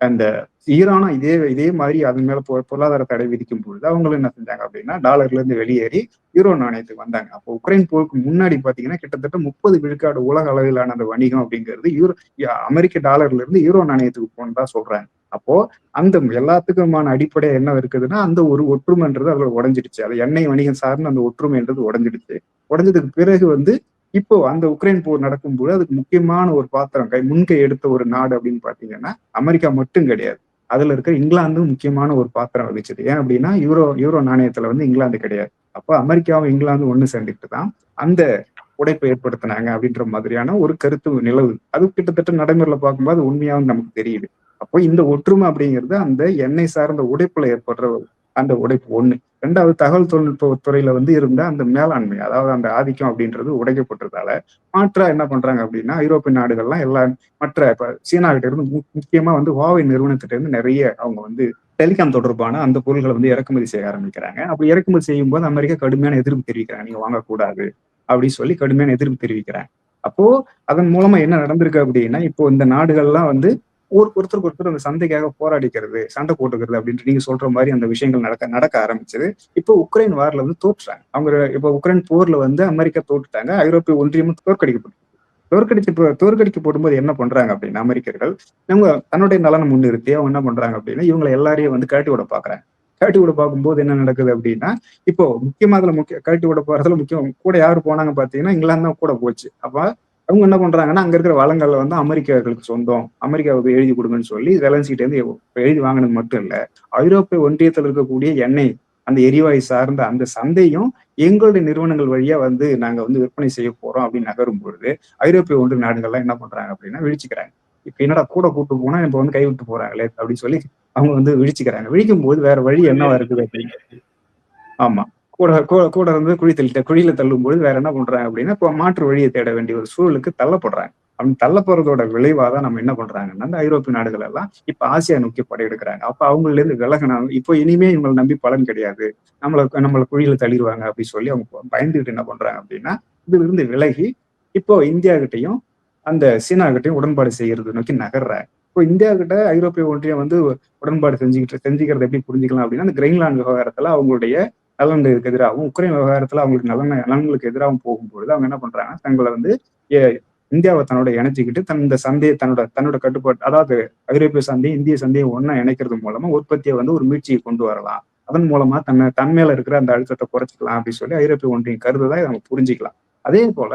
அந்த ஈரானா இதே இதே மாதிரி அதன் மேல பொருளாதார தடை விதிக்கும் பொழுது அவங்களும் என்ன செஞ்சாங்க அப்படின்னா டாலர்ல இருந்து வெளியேறி யூரோ நாணயத்துக்கு வந்தாங்க. அப்போ உக்ரைன் போருக்கு முன்னாடி பாத்தீங்கன்னா கிட்டத்தட்ட முப்பது விழுக்காடு உலக அளவிலான அந்த வணிகம் அப்படிங்கிறது யூரோ அமெரிக்க டாலர்ல இருந்து யூரோ நாணயத்துக்கு போனதா சொல்றாங்க. அப்போ அந்த எல்லாத்துக்குமான அடிப்படை என்ன இருக்குதுன்னா அந்த ஒரு ஒற்றுமைன்றது அதுல உடஞ்சிடுச்சு. அது எண்ணெய் வணிகம் சார்ந்த அந்த ஒற்றுமைன்றது உடஞ்சிடுச்சு. உடஞ்சதுக்கு பிறகு வந்து இப்போ அந்த உக்ரைன் போர் நடக்கும்போது அதுக்கு முக்கியமான ஒரு பாத்திரம் கை முன்கை எடுத்த ஒரு நாடு அப்படின்னு பாத்தீங்கன்னா அமெரிக்கா மட்டும் கிடையாது. அதுல இருக்க இங்கிலாந்து முக்கியமான ஒரு பாத்திரம் வகிச்சது. ஏன் அப்படின்னா யூரோ யூரோ நாணயத்துல வந்து இங்கிலாந்து கிடையாது. அப்போ அமெரிக்காவும் இங்கிலாந்து ஒன்று சேர்ந்துட்டு தான் அந்த உடைப்பை ஏற்படுத்தினாங்க அப்படின்ற மாதிரியான ஒரு கருத்து நிலவு. அது கிட்டத்தட்ட நடைமுறையில பார்க்கும்போது உண்மையாகவும் நமக்கு தெரியுது. அப்போ இந்த ஒற்றுமை அப்படிங்கிறது அந்த எண்ணெய் சார்ந்த உடைப்புல ஏற்படுற அந்த உடைப்பு ஒண்ணு. ரெண்டாவது தகவல் தொழில்நுட்ப துறையில வந்து இருந்த அந்த மேலாண்மை அதாவது அந்த ஆதிக்கம் அப்படின்றது உடைக்கப்பட்டதால மாற்றா என்ன பண்றாங்க அப்படின்னா ஐரோப்பிய நாடுகள்லாம் எல்லா மற்ற இப்ப சீனா கிட்ட இருந்து முக்கியமா வந்து வாவை நிறுவனத்திட்ட இருந்து நிறைய அவங்க வந்து டெலிகாம் தொடர்பான அந்த பொருள்களை வந்து இறக்குமதி செய்ய ஆரம்பிக்கிறாங்க. அப்படி இறக்குமதி செய்யும் போது அமெரிக்கா கடுமையான எதிர்ப்பு தெரிவிக்கிறாங்க. நீங்க வாங்கக்கூடாது அப்படின்னு சொல்லி கடுமையான எதிர்ப்பு தெரிவிக்கிறாங்க. அப்போ அதன் மூலமா என்ன நடந்திருக்கு அப்படின்னா இப்போ இந்த நாடுகள்லாம் வந்து ஒரு ஒருத்தருக்கு ஒருத்தர் அந்த சந்தைக்காக போராடிக்கிறது சண்டை போட்டுக்கிறது அப்படின்ட்டு நீங்க சொல்ற மாதிரி அந்த விஷயங்கள் நடக்க நடக்க ஆரம்பிச்சது. இப்போ உக்ரைன் வார்ல வந்து தோற்றுறாங்க அவங்க இப்போ உக்ரைன் போர்ல வந்து அமெரிக்கா தோற்றுட்டாங்க ஐரோப்பிய ஒன்றியமும் தோற்கடிக்கப்பட்டு தோற்கடிச்சு தோற்கடிக்க போடும்போது என்ன பண்றாங்க அப்படின்னா அமெரிக்கர்கள் நம்ம தன்னுடைய நலனை முன்னிறுத்தி அவங்க என்ன பண்றாங்க அப்படின்னா இவங்களை எல்லாரையும் வந்து கழட்டி விட பாக்குறாங்க. கழட்டி விட பார்க்கும்போது என்ன நடக்குது அப்படின்னா இப்போ முக்கியமா அதுல முக்கிய கழட்டி விட போறதுல முக்கியம் கூட யாரு போனாங்க பாத்தீங்கன்னா இங்கிலாந்து தான் கூட போச்சு. அப்ப அவங்க என்ன பண்றாங்கன்னா அங்க இருக்கிற வளங்கள்ல வந்து அமெரிக்காக்களுக்கு சொந்தம் அமெரிக்காவுக்கு எழுதி கொடுங்கன்னு சொல்லி ஜெலன்சிட்ட இருந்து எழுதி வாங்கினது மட்டும் இல்ல ஐரோப்பிய ஒன்றியத்தில் இருக்கக்கூடிய எண்ணெய் அந்த எரிவாயு சார்ந்த அந்த சந்தையும் எங்களுடைய நிறுவனங்கள் வழியா வந்து நாங்க வந்து விற்பனை செய்ய போறோம் அப்படின்னு நகரும் பொழுது ஐரோப்பிய ஒன்றிய நாடுகள்லாம் என்ன பண்றாங்க அப்படின்னா விழிச்சுக்கிறாங்க. இப்ப என்னடா கூட கூட்டு போனா இப்ப வந்து கைவிட்டு போறாங்களே அப்படின்னு சொல்லி அவங்க வந்து விழிச்சுக்கிறாங்க. விழிக்கும் போது வேற வழி என்னவா இருக்குது? அப்படின்னு ஆமா. கூட கூட இருந்து குழி தள்ளிட்ட குழியில தள்ளும் பொழுது வேற என்ன பண்றாங்க அப்படின்னா இப்போ மாற்று வழியை தேட வேண்டிய ஒரு சூழலுக்கு தள்ளப்படுறாங்க. அப்படி தள்ளப்படுறதோட விளைவாக தான் நம்ம என்ன பண்றாங்கன்னா அந்த ஐரோப்பிய நாடுகள் எல்லாம் இப்ப ஆசியா நோக்கி படையெடுக்கிறாங்க. அப்ப அவங்கள இருந்து விலகினாங்க இப்போ இனிமே இவங்களை நம்பி பலன் கிடையாது. நம்மளை நம்மளை குழியில தள்ளிடுவாங்க அப்படின்னு சொல்லி அவங்க பயந்துகிட்டு என்ன பண்றாங்க அப்படின்னா இதுல இருந்து விலகி இப்போ இந்தியா கிட்டையும் அந்த சீனா கிட்டையும் உடன்பாடு செய்யறது நோக்கி நகர்றாங்க. இப்போ இந்தியா கிட்ட ஐரோப்பிய ஒன்றியம் வந்து உடன்பாடு செஞ்சுக்கிட்டு செஞ்சுக்கிறது எப்படி புரிஞ்சுக்கலாம் அப்படின்னா அந்த கிரீன்லாந்து விவகாரத்துல அவங்களுடைய நலன்களுக்கு எதிராகவும் உக்ரைன் விவகாரத்துல அவங்களுக்கு நலன் நலன்களுக்கு எதிராகவும் போகும்பொழுது அவங்க என்ன பண்றாங்க தங்களை வந்து இந்தியாவை தன்னோட இணைச்சிக்கிட்டு தன் இந்த சந்தையை தன்னோட தன்னோட கட்டுப்பாடு அதாவது ஐரோப்பிய சந்தையும் இந்திய சந்தையும் ஒன்னா இணைக்கிறது மூலமா உற்பத்தியை வந்து ஒரு மீட்சியை கொண்டு வரலாம். அதன் மூலமா தன்னை தன் இருக்கிற அந்த அழுத்தத்தை குறைச்சிக்கலாம் அப்படின்னு சொல்லி ஐரோப்பிய ஒன்றியம் கருதுதா நம்ம புரிஞ்சுக்கலாம். அதே போல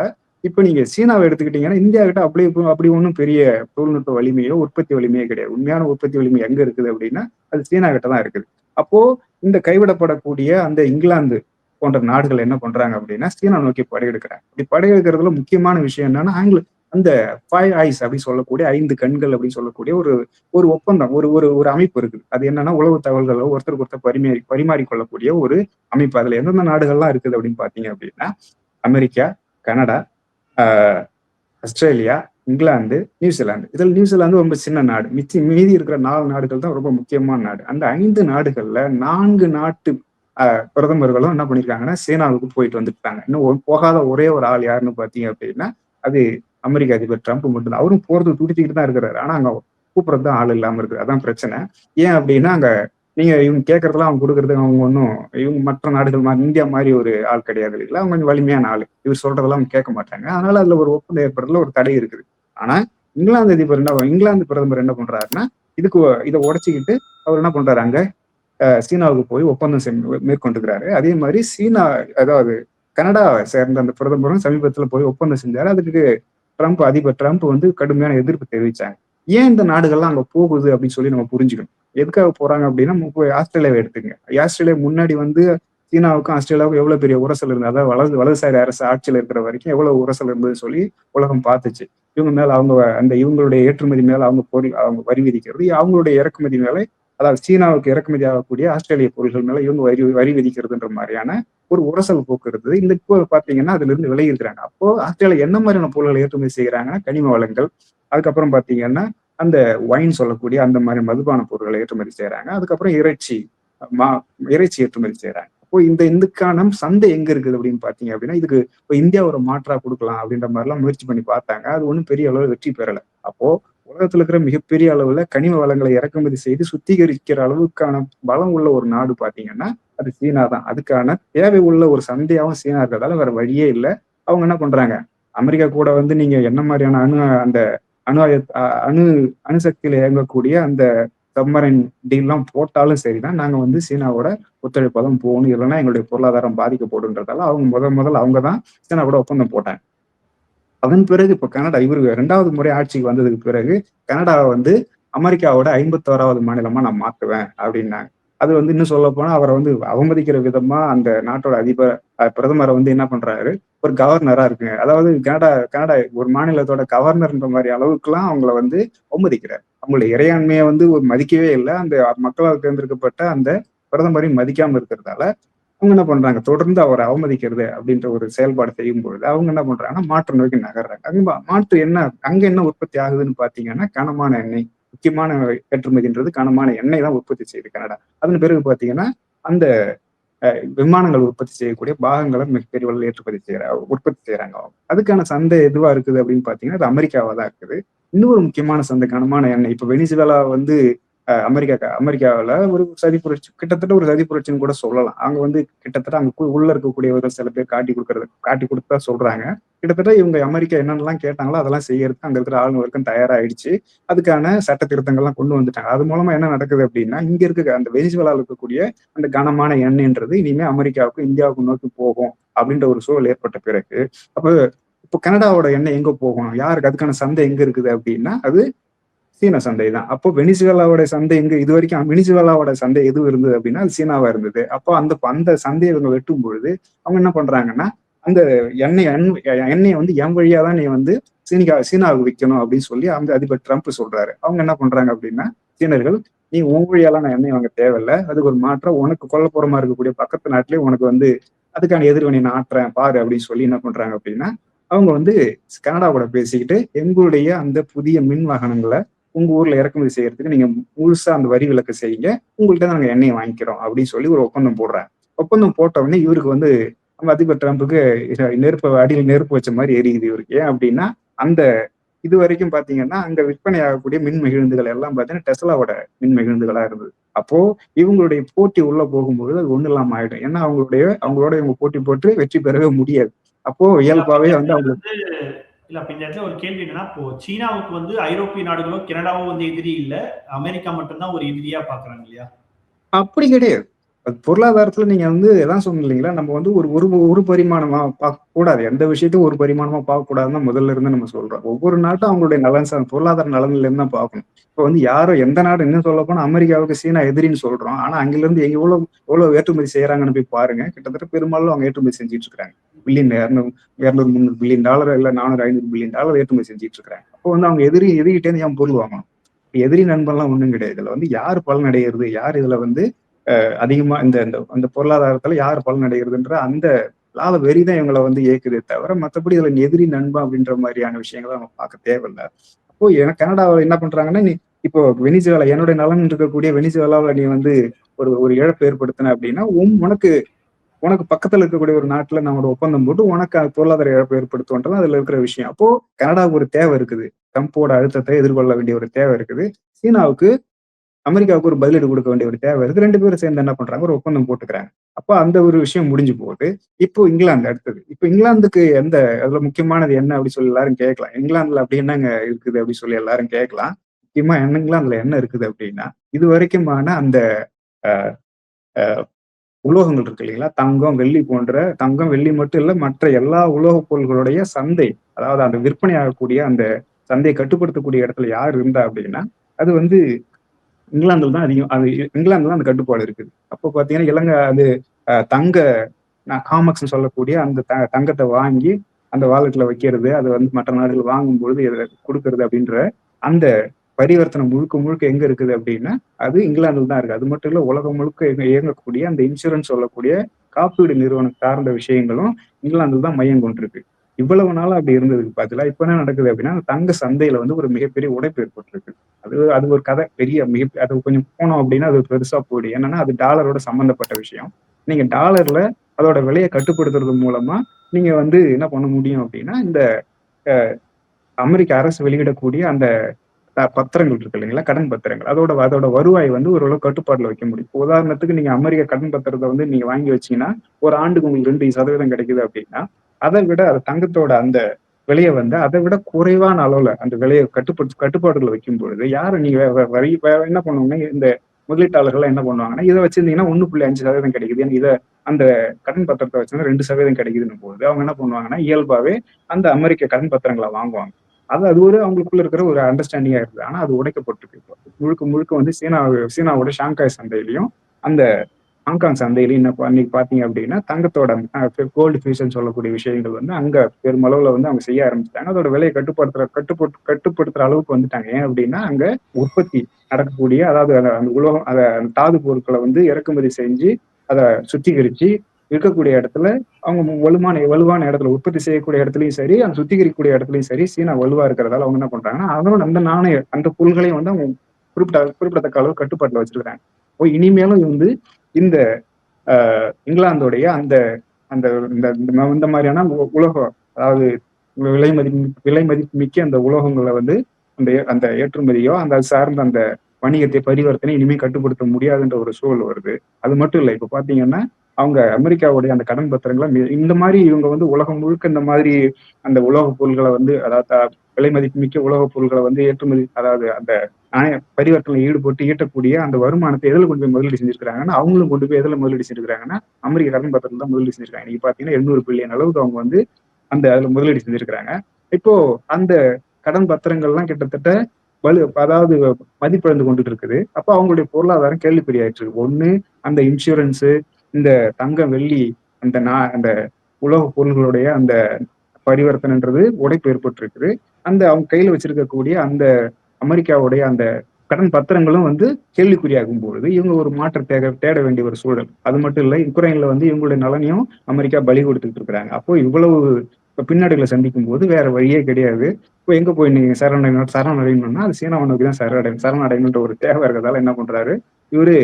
இப்ப நீங்க சீனாவை எடுத்துக்கிட்டீங்கன்னா இந்தியா கிட்ட அப்படி அப்படி ஒன்றும் பெரிய தொழில்நுட்ப வலிமையோ உற்பத்தி வலிமையோ கிடையாது. உண்மையான உற்பத்தி வலிமை எங்க இருக்குது அப்படின்னா அது சீனா கிட்ட தான் இருக்குது. அப்போ இந்த கைவிடப்படக்கூடிய அந்த இங்கிலாந்து போன்ற நாடுகள் என்ன பண்றாங்க அப்படின்னா சீனா நோக்கி படையெடுக்கிறாங்க. இப்படி படையெடுக்கிறதுல முக்கியமான விஷயம் என்னன்னா ஆங்கில அந்த ஃபைவ் ஐஸ் அப்படின்னு சொல்லக்கூடிய ஐந்து கண்கள் அப்படின்னு சொல்லக்கூடிய ஒரு ஒரு ஒப்பந்தம் ஒரு ஒரு ஒரு அமைப்பு இருக்குது. அது என்னன்னா உளவு தகவல்களை ஒருத்தருக்கு ஒருத்தர் பரிமாறி பரிமாறிக்கொள்ளக்கூடிய ஒரு அமைப்பு. அதுல எந்தெந்த நாடுகள்லாம் இருக்குது அப்படின்னு பாத்தீங்க அப்படின்னா America Canada Australia England New Zealand இதில் நியூசிலாந்து ரொம்ப சின்ன நாடு. மிச்சி மீதி இருக்கிற நாலு நாடுகள் தான் ரொம்ப முக்கியமான நாடு. அந்த ஐந்து நாடுகள்ல நான்கு நாட்டு பிரதமர்களும் என்ன பண்ணிருக்காங்கன்னா சீனாவுக்கு போயிட்டு வந்துட்டாங்க. இன்னும் போகாத ஒரே ஒரு ஆள் யாருன்னு பார்த்தீங்க அப்படின்னா அது அமெரிக்க அதிபர் ட்ரம்ப் மட்டும்தான். அவரும் போறது துடிச்சுக்கிட்டு தான் இருக்கிறாரு. ஆனா அங்க கூப்பிடுறது தான் ஆள் இல்லாம இருக்குது. அதான் பிரச்சனை. ஏன் அப்படின்னா அங்க நீங்க இவங்க கேட்கறதெல்லாம் அவங்க கொடுக்கறதுக்கு அவங்க ஒன்றும் இவங்க மற்ற நாடுகள் மாதிரி இந்தியா மாதிரி ஒரு ஆள் கிடையாது. இல்லைங்களா அவங்க கொஞ்சம் வலிமையான ஆள். இவர் சொல்றதெல்லாம் அவங்க கேட்க மாட்டாங்க. அதனால அதுல ஒரு ஒப்பந்தம் ஏற்படுறதுல ஒரு தடை இருக்குது. ஆனா இங்கிலாந்து அதிபர் என்ன இங்கிலாந்து பிரதமர் என்ன பண்றாருன்னா இதுக்கு இதை உடைச்சிக்கிட்டு அவர் என்ன பண்றாரு அங்க? சீனாவுக்கு போய் ஒப்பந்தம் மேற்கொண்டுக்கிறாரு. அதே மாதிரி சீனா அதாவது கனடா சேர்ந்த அந்த பிரதமரும் சமீபத்துல போய் ஒப்பந்தம் செஞ்சாரு. அதுக்கு ட்ரம்ப் அதிபர் ட்ரம்ப் வந்து கடுமையான எதிர்ப்பு தெரிவிச்சாங்க. ஏன் இந்த நாடுகள்லாம் அங்க போகுது அப்படின்னு சொல்லி நம்ம புரிஞ்சுக்கணும். எதுக்காக போறாங்க அப்படின்னா ஆஸ்திரேலியாவை எடுத்துங்க. ஆஸ்திரேலியா முன்னாடி வந்து சீனாவுக்கும் ஆஸ்திரேலியாவுக்கும் எவ்வளவு பெரிய உரசல் இருந்தது? அதாவது வலது வலதுசாரி அரசு ஆட்சியில் இருக்கிற வரைக்கும் எவ்வளவு உரசல் இருந்ததுன்னு சொல்லி உலகம் பார்த்துச்சு. இவங்க மேல அவங்க அந்த இவங்களுடைய ஏற்றுமதி மேல அவங்க பொருள் அவங்க வரி விதிக்கிறது அவங்களுடைய இறக்குமதி மேலே அதாவது சீனாவுக்கு இறக்குமதி ஆகக்கூடிய ஆஸ்திரேலிய பொருள்கள் மேல இவங்க வரி வரி விதிக்கிறதுன்ற மாதிரியான ஒரு உரசல் போக்கு இருந்தது இந்த இப்போ பாத்தீங்கன்னா அதுல இருந்து விலகி இருக்கிறாங்க அப்போ ஆஸ்திரேலியா என்ன மாதிரியான பொருட்களை ஏற்றுமதி செய்கிறாங்கன்னா கனிம வளங்கள் அதுக்கப்புறம் பாத்தீங்கன்னா அந்த ஒயின் சொல்லக்கூடிய அந்த மாதிரி மதுபான பொருட்களை ஏற்றுமதி செய்யறாங்க அதுக்கப்புறம் இறைச்சி மா இறைச்சி ஏற்றுமதி செய்யறாங்க அப்போ இந்த இதுக்கான சந்தை எங்க இருக்குது அப்படின்னு பாத்தீங்க அப்படின்னா இதுக்கு இப்போ இந்தியா ஒரு மாற்றா கொடுக்கலாம் அப்படின்ற மாதிரி எல்லாம் முயற்சி பண்ணி பார்த்தாங்க. அது ஒன்றும் பெரிய அளவில் வெற்றி பெறல. அப்போ உலகத்துல இருக்கிற மிகப்பெரிய அளவுல கனிம வளங்களை இறக்குமதி செய்து சுத்திகரிக்கிற அளவுக்கான பலம் உள்ள ஒரு நாடு பாத்தீங்கன்னா அது சீனா தான். அதுக்கான தேவை உள்ள ஒரு சந்தையாவும் சீனா இருக்கிறதால வேற வழியே இல்லை. அவங்க என்ன பண்றாங்க? அமெரிக்கா கூட வந்து நீங்க என்ன மாதிரியான அணு அந்த அணு அணு அணுசக்தியில இயங்கக்கூடிய அந்த சப்மரைன் டீல்லாம் போட்டாலும் சரிதான். நாங்க வந்து சீனாவோட ஒத்துழைப்பா தான் போகணும். இல்லைன்னா எங்களுடைய பொருளாதாரம் பாதிக்கப்படுன்றதால அவங்க முதல் முதல்ல அவங்க தான் சீனாவோட ஒப்பந்தம் போட்டாங்க. அதன் பிறகு இப்ப கனடா இவரு ரெண்டாவது முறை ஆட்சிக்கு வந்ததுக்கு பிறகு கனடாவை வந்து அமெரிக்காவோட ஐம்பத்தோராவது மாநிலமா நான் மாத்துவேன் அப்படின்னாங்க. அது வந்து இன்னும் சொல்ல போனா அவரை வந்து அவமதிக்கிற விதமா அந்த நாட்டோட அதிபர் பிரதமரை வந்து என்ன பண்றாரு? ஒரு கவர்னரா இருக்குங்க. அதாவது கனடா கனடா ஒரு மாநிலத்தோட கவர்னர்ன்ற மாதிரி அளவுக்குலாம் அவங்கள வந்து அவமதிக்கிறார் அவங்களோட இறையாண்மையை வந்து ஒரு மதிக்கவே இல்லை. அந்த மக்களால் தேர்ந்தெடுக்கப்பட்ட அந்த பிரதமரையும் மதிக்காம இருக்கிறதால அவங்க என்ன பண்றாங்க? தொடர்ந்து அவரை அவமதிக்கிறது அப்படின்ற ஒரு செயல்பாடு செய்யும் பொழுது அவங்க என்ன பண்றாங்கன்னா மாற்று நோக்கி நகர்றாங்க. அங்க மாற்று என்ன அங்க என்ன உற்பத்தி ஆகுதுன்னு பாத்தீங்கன்னா கனமான எண்ணெய் முக்கியமான ஏற்றுமதின்றது கனமான எண்ணெய் தான் உற்பத்தி செய்யுது கனடா. அதன் பிறகு பாத்தீங்கன்னா அந்த விமானங்கள் உற்பத்தி செய்யக்கூடிய பாகங்களை மிகப்பெரிய அளவில் ஏற்றுமதி செய்யறாங்க உற்பத்தி செய்யறாங்க அதுக்கான சந்தை எதுவா இருக்குது அப்படின்னு பாத்தீங்கன்னா அது அமெரிக்காவா தான் இருக்குது. இன்னொரு முக்கியமான சந்தை கனமான எண்ணெய். இப்ப வெனிசுவேலா வந்து அமெரிக்கா அமெரிக்காவில் ஒரு சதி புரட்சி கிட்டத்தட்ட ஒரு சதி புரட்சின்னு கூட சொல்லலாம். அங்கே வந்து கிட்டத்தட்ட அங்க கு- உள்ள இருக்கக்கூடியவர்கள் சில பேர் காட்டி கொடுக்கறது காட்டி கொடுத்தா சொல்றாங்க. கிட்டத்தட்ட இவங்க அமெரிக்கா என்னென்னலாம் கேட்டாங்களோ அதெல்லாம் செய்யறதுக்கு அங்க இருக்கிற ஆளுநருக்கும் தயாராகிடுச்சு அதுக்கான சட்ட திருத்தங்கள்லாம் கொண்டு வந்துட்டாங்க. அது மூலமா என்ன நடக்குது அப்படின்னா இங்க இருக்க அந்த வெனிசுவேலால இருக்கக்கூடிய அந்த கனமான எண்ணெய்ன்றது இனிமே அமெரிக்காவுக்கும் இந்தியாவுக்கும் நோக்கி போகும் அப்படின்ற ஒரு சூழல் ஏற்பட்ட பிறகு அப்போ இப்போ கனடாவோட எண்ணெய் எங்க போகும்? யாருக்கு? அதுக்கான சந்தை எங்க இருக்குது அப்படின்னா அது சீன சந்தை தான் அப்போ வெனிசுவேலாவோட சந்தை எங்க? இது வரைக்கும் வெனிசுவேலாவோட சந்தை எது இருந்தது அப்படின்னா அது சீனாவா இருந்தது. அப்போ அந்த அந்த சந்தையை இவங்க வெட்டும் பொழுது அவங்க என்ன பண்றாங்கன்னா அந்த எண்ணெய் எண்ணெயை வந்து என் வழியா தான் நீ வந்து சீனிக்கா சீனாவுக்கு விற்கணும் அப்படின்னு சொல்லி அந்த அதிபர் ட்ரம்ப் சொல்றாரு. அவங்க என்ன பண்றாங்க அப்படின்னா சீனர்கள் நீ உன் வழியாலாம் நான் எண்ணெய் வாங்க தேவையில்ல. அதுக்கு ஒரு மாற்றம் உனக்கு கொல்லப்புறமா இருக்கக்கூடிய பக்கத்து நாட்டிலே உனக்கு வந்து அதுக்கான எதிர்வினை நான் ஆட்டுறேன் பாரு அப்படின்னு சொல்லி என்ன பண்றாங்க அப்படின்னா அவங்க வந்து கனடா கூட பேசிக்கிட்டு எங்களுடைய அந்த புதிய மின் வாகனங்களை உங்க ஊர்ல இறக்குமதி செய்யறதுக்கு நீங்க முழுசா அந்த வரி விலக்கு செய்யுங்க. உங்கள்கிட்ட நாங்க எண்ணெயை வாங்கிக்கிறோம் அப்படின்னு சொல்லி ஒரு ஒப்பந்தம் போடுறேன் ஒப்பந்தம் போட்ட உடனே இவருக்கு வந்து நம்ம அதிபர் ட்ரம்ப்புக்கு நெருப்பு அடியில் நெருப்பு வச்ச மாதிரி எரியுது இவருக்கு. ஏன் அப்படின்னா அந்த இது வரைக்கும் பாத்தீங்கன்னா அங்க விற்பனை ஆகக்கூடிய மின் மகிழுந்துகள் எல்லாம் பாத்தீங்கன்னா டெஸ்லாவோட மின் மகிழுந்துகளா இருந்தது. அப்போ இவங்களுடைய போட்டி உள்ள போகும்போது அது ஒண்ணு இல்லாம ஆயிடும். ஏன்னா அவங்களுடைய அவங்களோட இவங்க போட்டி போட்டு வெற்றி பெறவே முடியாது. அப்போ இயல்பாவே வந்து அவங்களுக்கு இல்ல அப்ப இந்த இடத்துல ஒரு கேள்வி என்னன்னா இப்போ சீனாவுக்கு வந்து ஐரோப்பிய நாடுகளும் கனடாவும் வந்து எதிரி இல்ல அமெரிக்கா மட்டும்தான் ஒரு எதிரியா பாக்குறாங்க இல்லையா? அப்படி கிடையாது. பொருளாதாரத்துல நீங்க வந்து எதான் சொன்னீங்களா இல்லைங்களா? நம்ம வந்து ஒரு ஒரு ஒரு பரிமாணமா பார்க்க கூடாது. எந்த விஷயத்தையும் ஒரு பரிமாணமா பார்க்க கூடாதுன்னு முதல்ல இருந்து நம்ம சொல்றோம். ஒவ்வொரு நாட்டும் அவங்களுடைய நலன் சார் பொருளாதார நலன்ல இருந்து தான் பார்க்கணும். இப்போ வந்து யாரும் எந்த நாடு இன்னும் சொல்ல போனா அமெரிக்காவுக்கு சீனா எதிரின்னு சொல்றோம். ஆனா அங்கிலிருந்து எங்க எவ்வளவு எவ்வளவு ஏற்றுமதி செய்யறாங்கன்னு போய் பாருங்க. கிட்டத்தட்ட பெரும்பாலும் அவங்க ஏற்றுமதி செஞ்சுட்டு இருக்காங்க. பில்லியன் இரநூறு இரநூறு முந்நூறு பில்லியன் டாலர் இல்ல நானூறு ஐநூறு பில்லியன் டாலர் ஏற்றுமதி செஞ்சுட்டு இருக்காங்க. அப்போ வந்து அவங்க எதிரி எதிரிகிட்டே இருந்து ஏன் பொருள் வாங்கணும்? எதிரி நண்பன்லாம் ஒண்ணும் கிடையாது. இதுல வந்து யார் பலன் அடைகிறது யார் இதுல வந்து அதிகமா இந்த இந்த அந்த பொருளாதாரத்துல யார் பலனடைகிறதுன்ற அந்த லாப வெறிதான் இவங்களை வந்து இயக்குதே தவிர மற்றபடி இதுல எதிரி நண்பா அப்படின்ற மாதிரியான விஷயங்களை அவங்க பார்க்க தேவையில்லை. அப்போ எனக்கு கனடாவில் என்ன பண்றாங்கன்னா நீ இப்போ வெனிசுவேலா என்னுடைய நலன் இருக்கக்கூடிய வெனிசுவேலாவில் நீ வந்து ஒரு ஒரு இழப்பு ஏற்படுத்தின அப்படின்னா உன் உனக்கு உனக்கு பக்கத்துல இருக்கக்கூடிய ஒரு நாட்டுல நம்மளோட ஒப்பந்தம் போட்டு உனக்கு பொருளாதார இழப்பு ஏற்படுத்தும்ன்றது அதுல இருக்கிற விஷயம். அப்போ கனடாவுக்கு ஒரு தேவை இருக்குது. ட்ரம்ப்போட அழுத்தத்தை எதிர்கொள்ள வேண்டிய ஒரு தேவை இருக்குது. சீனாவுக்கு அமெரிக்காவுக்கு ஒரு பதிலீடு கொடுக்க வேண்டிய ஒரு தேவை இருக்கு ரெண்டு பேரும் சேர்ந்து என்ன பண்றாங்க? ஒரு ஒப்பந்தம் போட்டுக்கிறாங்க. அப்போ அந்த ஒரு விஷயம் முடிஞ்சு போகுது. இப்போ இங்கிலாந்து அடுத்தது. இப்போ இங்கிலாந்துக்கு எந்த அதுல முக்கியமானது என்ன அப்படி சொல்லி எல்லாரும் கேட்கலாம். இங்கிலாந்துல அப்படி என்னங்க இருக்குது அப்படி சொல்லி எல்லாரும் கேட்கலாம். முக்கியமா என்ன இங்கிலாந்துல என்ன இருக்குது அப்படின்னா இது வரைக்குமான அந்த உலோகங்கள் இருக்கு இல்லைங்களா? தங்கம் வெள்ளி போன்ற தங்கம் வெள்ளி மட்டும் இல்ல மற்ற எல்லா உலோகப் பொருள்களுடைய சந்தை அதாவது அந்த விற்பனை ஆகக்கூடிய அந்த சந்தையை கட்டுப்படுத்தக்கூடிய இடத்துல யார் இருந்தா அப்படின்னா அது வந்து இங்கிலாந்துல தான் அதிகம் அது இங்கிலாந்துல தான் அந்த கட்டுப்பாடு இருக்குது. அப்போ பாத்தீங்கன்னா இலங்கை அது தங்க தங்க காமக்ஸ்னு சொல்லக்கூடிய அந்த த- தங்கத்தை வாங்கி அந்த வாலெட்ல வைக்கிறது அது வந்து மற்ற நாடுகள் வாங்கும் பொழுது இதை கொடுக்கறது அப்படின்ற அந்த பரிவர்த்தனை முழுக்க முழுக்க எங்க இருக்குது அப்படின்னா அது இங்கிலாந்துல தான் இருக்கு அது மட்டும் இல்ல உலகம் முழுக்க இயங்கக்கூடிய அந்த இன்சூரன்ஸ் சொல்லக்கூடிய காப்பீடு நிறுவனம் சார்ந்த விஷயங்களும் இங்கிலாந்துல தான் மையம் கொண்டிருக்கு. இவ்வளவு நாள் அப்படி இருந்ததுக்கு பார்த்தீங்களா இப்ப என்ன நடக்குது அப்படின்னா தங்க சந்தையில வந்து ஒரு மிகப்பெரிய உடைப்பு ஏற்பட்டிருக்கு. அது அது ஒரு கதை பெரிய மிக அது கொஞ்சம் போனோம் அப்படின்னா அது பெருசா போயிடும். என்னன்னா அது டாலரோட சம்பந்தப்பட்ட விஷயம். நீங்க டாலர்ல அதோட விலையை கட்டுப்படுத்துறது மூலமா நீங்க வந்து என்ன பண்ண முடியும் அப்படின்னா இந்த அமெரிக்க அரசு வெளியிடக்கூடிய அந்த பத்திரங்கள் இருக்கு இல்லைங்களா? கடன் பத்திரங்கள். அதோட அதோட வருவாய் வந்து ஓரளவு கட்டுப்பாடுல வைக்க முடியும். இப்போ உதாரணத்துக்கு நீங்க அமெரிக்க கடன் பத்திரத்தை வந்து நீங்க வாங்கி வச்சீங்கன்னா ஒரு ஆண்டுக்கு உங்களுக்கு ரெண்டு சதவீதம் கிடைக்குது அப்படின்னா அதை விட அது தங்கத்தோட அந்த விலையை வந்து அதை விட குறைவான அளவுல அந்த விலையை கட்டுப்பாடு கட்டுப்பாடுகளை வைக்கும் பொழுது யாரும் நீங்க வரி வே- என்ன பண்ணுவாங்கன்னா இந்த முதலீட்டாளர்கள் என்ன பண்ணுவாங்கன்னா இதை வச்சிருந்தீங்கன்னா ஒண்ணு புள்ளி அஞ்சு சதவீதம் கிடைக்குது. இதை அந்த கடன் பத்திரத்தை வச்சிருந்தா ரெண்டு சதவீதம் கிடைக்குதுன்னு போது அவங்க என்ன பண்ணுவாங்கன்னா இயல்பாவே அந்த அமெரிக்க கடன் பத்திரங்களை வாங்குவாங்க. அது அது ஒரு அவங்களுக்குள்ள இருக்கிற ஒரு அண்டர்ஸ்டாண்டிங்கா இருக்குது. ஆனா அது உடைக்கப்பட்டிருக்கு இப்போ. முழுக்க முழுக்க வந்து சீனா சீனாவோட ஷாங்காய் சந்தையிலையும் அந்த ஹாங்காங் சந்தையில என்ன பா- இன்னைக்கு பாத்தீங்க அப்படின்னா தங்கத்தோட கோல்டு ஃபியூஷன் சொல்லக்கூடிய விஷயங்கள் வந்து அங்க பெருமளவுல வந்து அவங்க செய்ய ஆரம்பிச்சிட்டாங்க. அதோட விலையை கட்டுப்படுத்துற கட்டுப்பட்டு கட்டுப்படுத்துற அளவுக்கு வந்துட்டாங்க. ஏன் அப்படின்னா அங்க உற்பத்தி நடக்கக்கூடிய அதாவது அந்த- அந்த அதை அந்த தாது பொருட்களை வந்து இறக்குமதி செஞ்சு அதை சுத்திகரிச்சு இருக்கக்கூடிய இடத்துல அவங்க வலுவான வலுவான இடத்துல உற்பத்தி செய்யக்கூடிய இடத்துலயும் சரி அந்த சுத்திகரிக்கக்கூடிய இடத்துலயும் சரி சீனா வலுவா இருக்கிறதால அவங்க என்ன பண்றாங்கன்னா அதோட அந்த நாணய அந்த பொருள்களையும் வந்து அவங்க குறிப்பிட்ட குறிப்பிடத்தக்க அளவு கட்டுப்பாட்டுல வச்சிருக்காங்க ஓ இனிமேலும் வந்து இந்த ஆஹ், அந்த அந்த இந்த இந்த- மாதிரியான உலகம் அதாவது விலை மதிப்பு விலை மதிப்பு மிக்க அந்த உலோகங்களை வந்து அந்த அந்த ஏற்றுமதியோ அந்த சார்ந்த அந்த வணிகத்தை பரிவர்த்தனை இனிமேல் கட்டுப்படுத்த முடியாதுன்ற ஒரு சூழல் வருது. அது மட்டும் இல்லை இப்ப பாத்தீங்கன்னா அவங்க அமெரிக்காவுடைய அந்த கடன் பத்திரங்களை இந்த மாதிரி இவங்க வந்து உலகம் முழுக்க இந்த மாதிரி அந்த உலோக பொருள்களை வந்து அதாவது விலை மதிப்பு மிக்க உலோக பொருள்களை வந்து ஏற்றுமதி அதாவது அந்த பரிவர்த்தனை ஈடுபட்டு ஈட்டக்கூடிய அந்த வருமானத்தை எதில் கொண்டு போய் முதலீடு செஞ்சிருக்காங்கன்னா அவங்களும் கொண்டு போய் எதில் முதலீடு செஞ்சிருக்காங்கன்னா அமெரிக்க கடன் பத்திரத்தில் தான் முதலீடு செஞ்சிருக்காங்க. இன்னைக்கு பாத்தீங்கன்னா எண்ணூறு பில்லியன் அளவுக்கு அவங்க வந்து அந்த அதில் முதலீடு செஞ்சிருக்கிறாங்க. இப்போ அந்த கடன் பத்திரங்கள்லாம் கிட்டத்தட்ட வலு அதாவது மதிப்பிழந்து கொண்டுட்டு இருக்குது அப்போ அவங்களுடைய பொருளாதாரம் கேள்விக்குறியாயிட்டு இருக்கு ஒண்ணு அந்த இன்சூரன்ஸு இந்த தங்கம் வெள்ளி அந்த நா அந்த உலக பொருள்களுடைய அந்த பரிவர்த்தனைன்றது உடைப்பு ஏற்பட்டிருக்குது. அந்த அவங்க கையில் வச்சிருக்கக்கூடிய அந்த அமெரிக்காவுடைய அந்த கடன் பத்திரங்களும் வந்து கேள்விக்குறியாகும் பொழுது இவங்க ஒரு மாற்றம் தேட தேட வேண்டிய ஒரு சூழல். அது மட்டும் இல்லை உக்ரைன்ல வந்து இவங்களுடைய நலனையும் அமெரிக்கா பலி கொடுத்துட்டு இருக்கிறாங்க. அப்போ இவ்வளவு பின்னாடிகளை சந்திக்கும் போது வேற வழியே கிடையாது. இப்போ எங்க போய் நீங்க சரணடையணும் சரணடையணும்னா அது சீனாவை நோக்கி தான் சரணடையும் சரணடையணுன்ற ஒரு தேவை இருக்கிறதால என்ன பண்றாரு? இவரு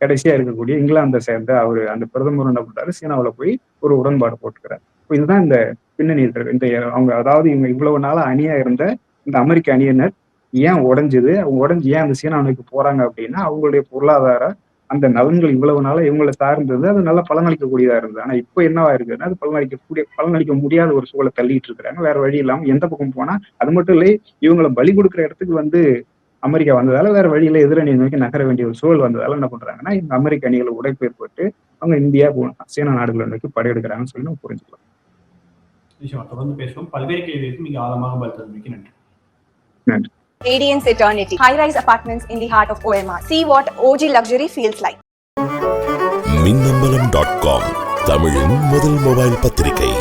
கடைசியா இருக்கக்கூடிய இங்கிலாந்தை சேர்ந்த அவரு அந்த பிரதமர் என்ன பண்றாரு? சீனாவில் போய் ஒரு உடன்பாடு போட்டுக்கிறார். இப்போ இதுதான் இந்த பின்னணி இருக்கு இந்த அவங்க அதாவது இவங்க இவ்வளவு நாளா அணியா இருந்த இந்த அமெரிக்க அணியினர் ஏன் உடைஞ்சது? அவங்க உடைஞ்சு ஏன் அந்த சீனா நோக்கி போறாங்க அப்படின்னா அவங்களுடைய பொருளாதார அந்த நலன்கள் இவ்வளவு நாளா இவங்களை சார்ந்தது அது நல்லா பலனளிக்கக்கூடியதா இருந்தது. ஆனா இப்போ என்னவா இருக்குன்னா அது பலனளிக்கக்கூடிய பலனளிக்க முடியாத ஒரு சூழலை தள்ளிட்டு இருக்கிறாங்க. வேற வழி இல்லாம எந்த பக்கம் போனா அது மட்டும் இல்லை இவங்களை பலி கொடுக்குற இடத்துக்கு வந்து அமெரிக்கா வந்ததால வேற வழியில எதிரணியை நோக்கி நகர வேண்டிய ஒரு சூழல் வந்ததால என்ன பண்றாங்கன்னா இந்த அமெரிக்க அணிகளை உடைப்பு ஏற்பட்டு அவங்க இந்தியா சீனா நாடுகளை நோக்கி படையெடுக்கிறாங்கன்னு சொல்லி நம்ம புரிஞ்சுக்கலாம். தொடர்ந்து பேசுவோம். பல்வேறு கேள்விகளுக்கு மிக ஆழமாக பதில் தந்தமைக்கு நன்றி. Radiance Eternity. High rise apartments in the heart of OMR. See what OG luxury feels like. Minnambalam dot com தமிழின் முதல் மொபைல் பத்திரிகை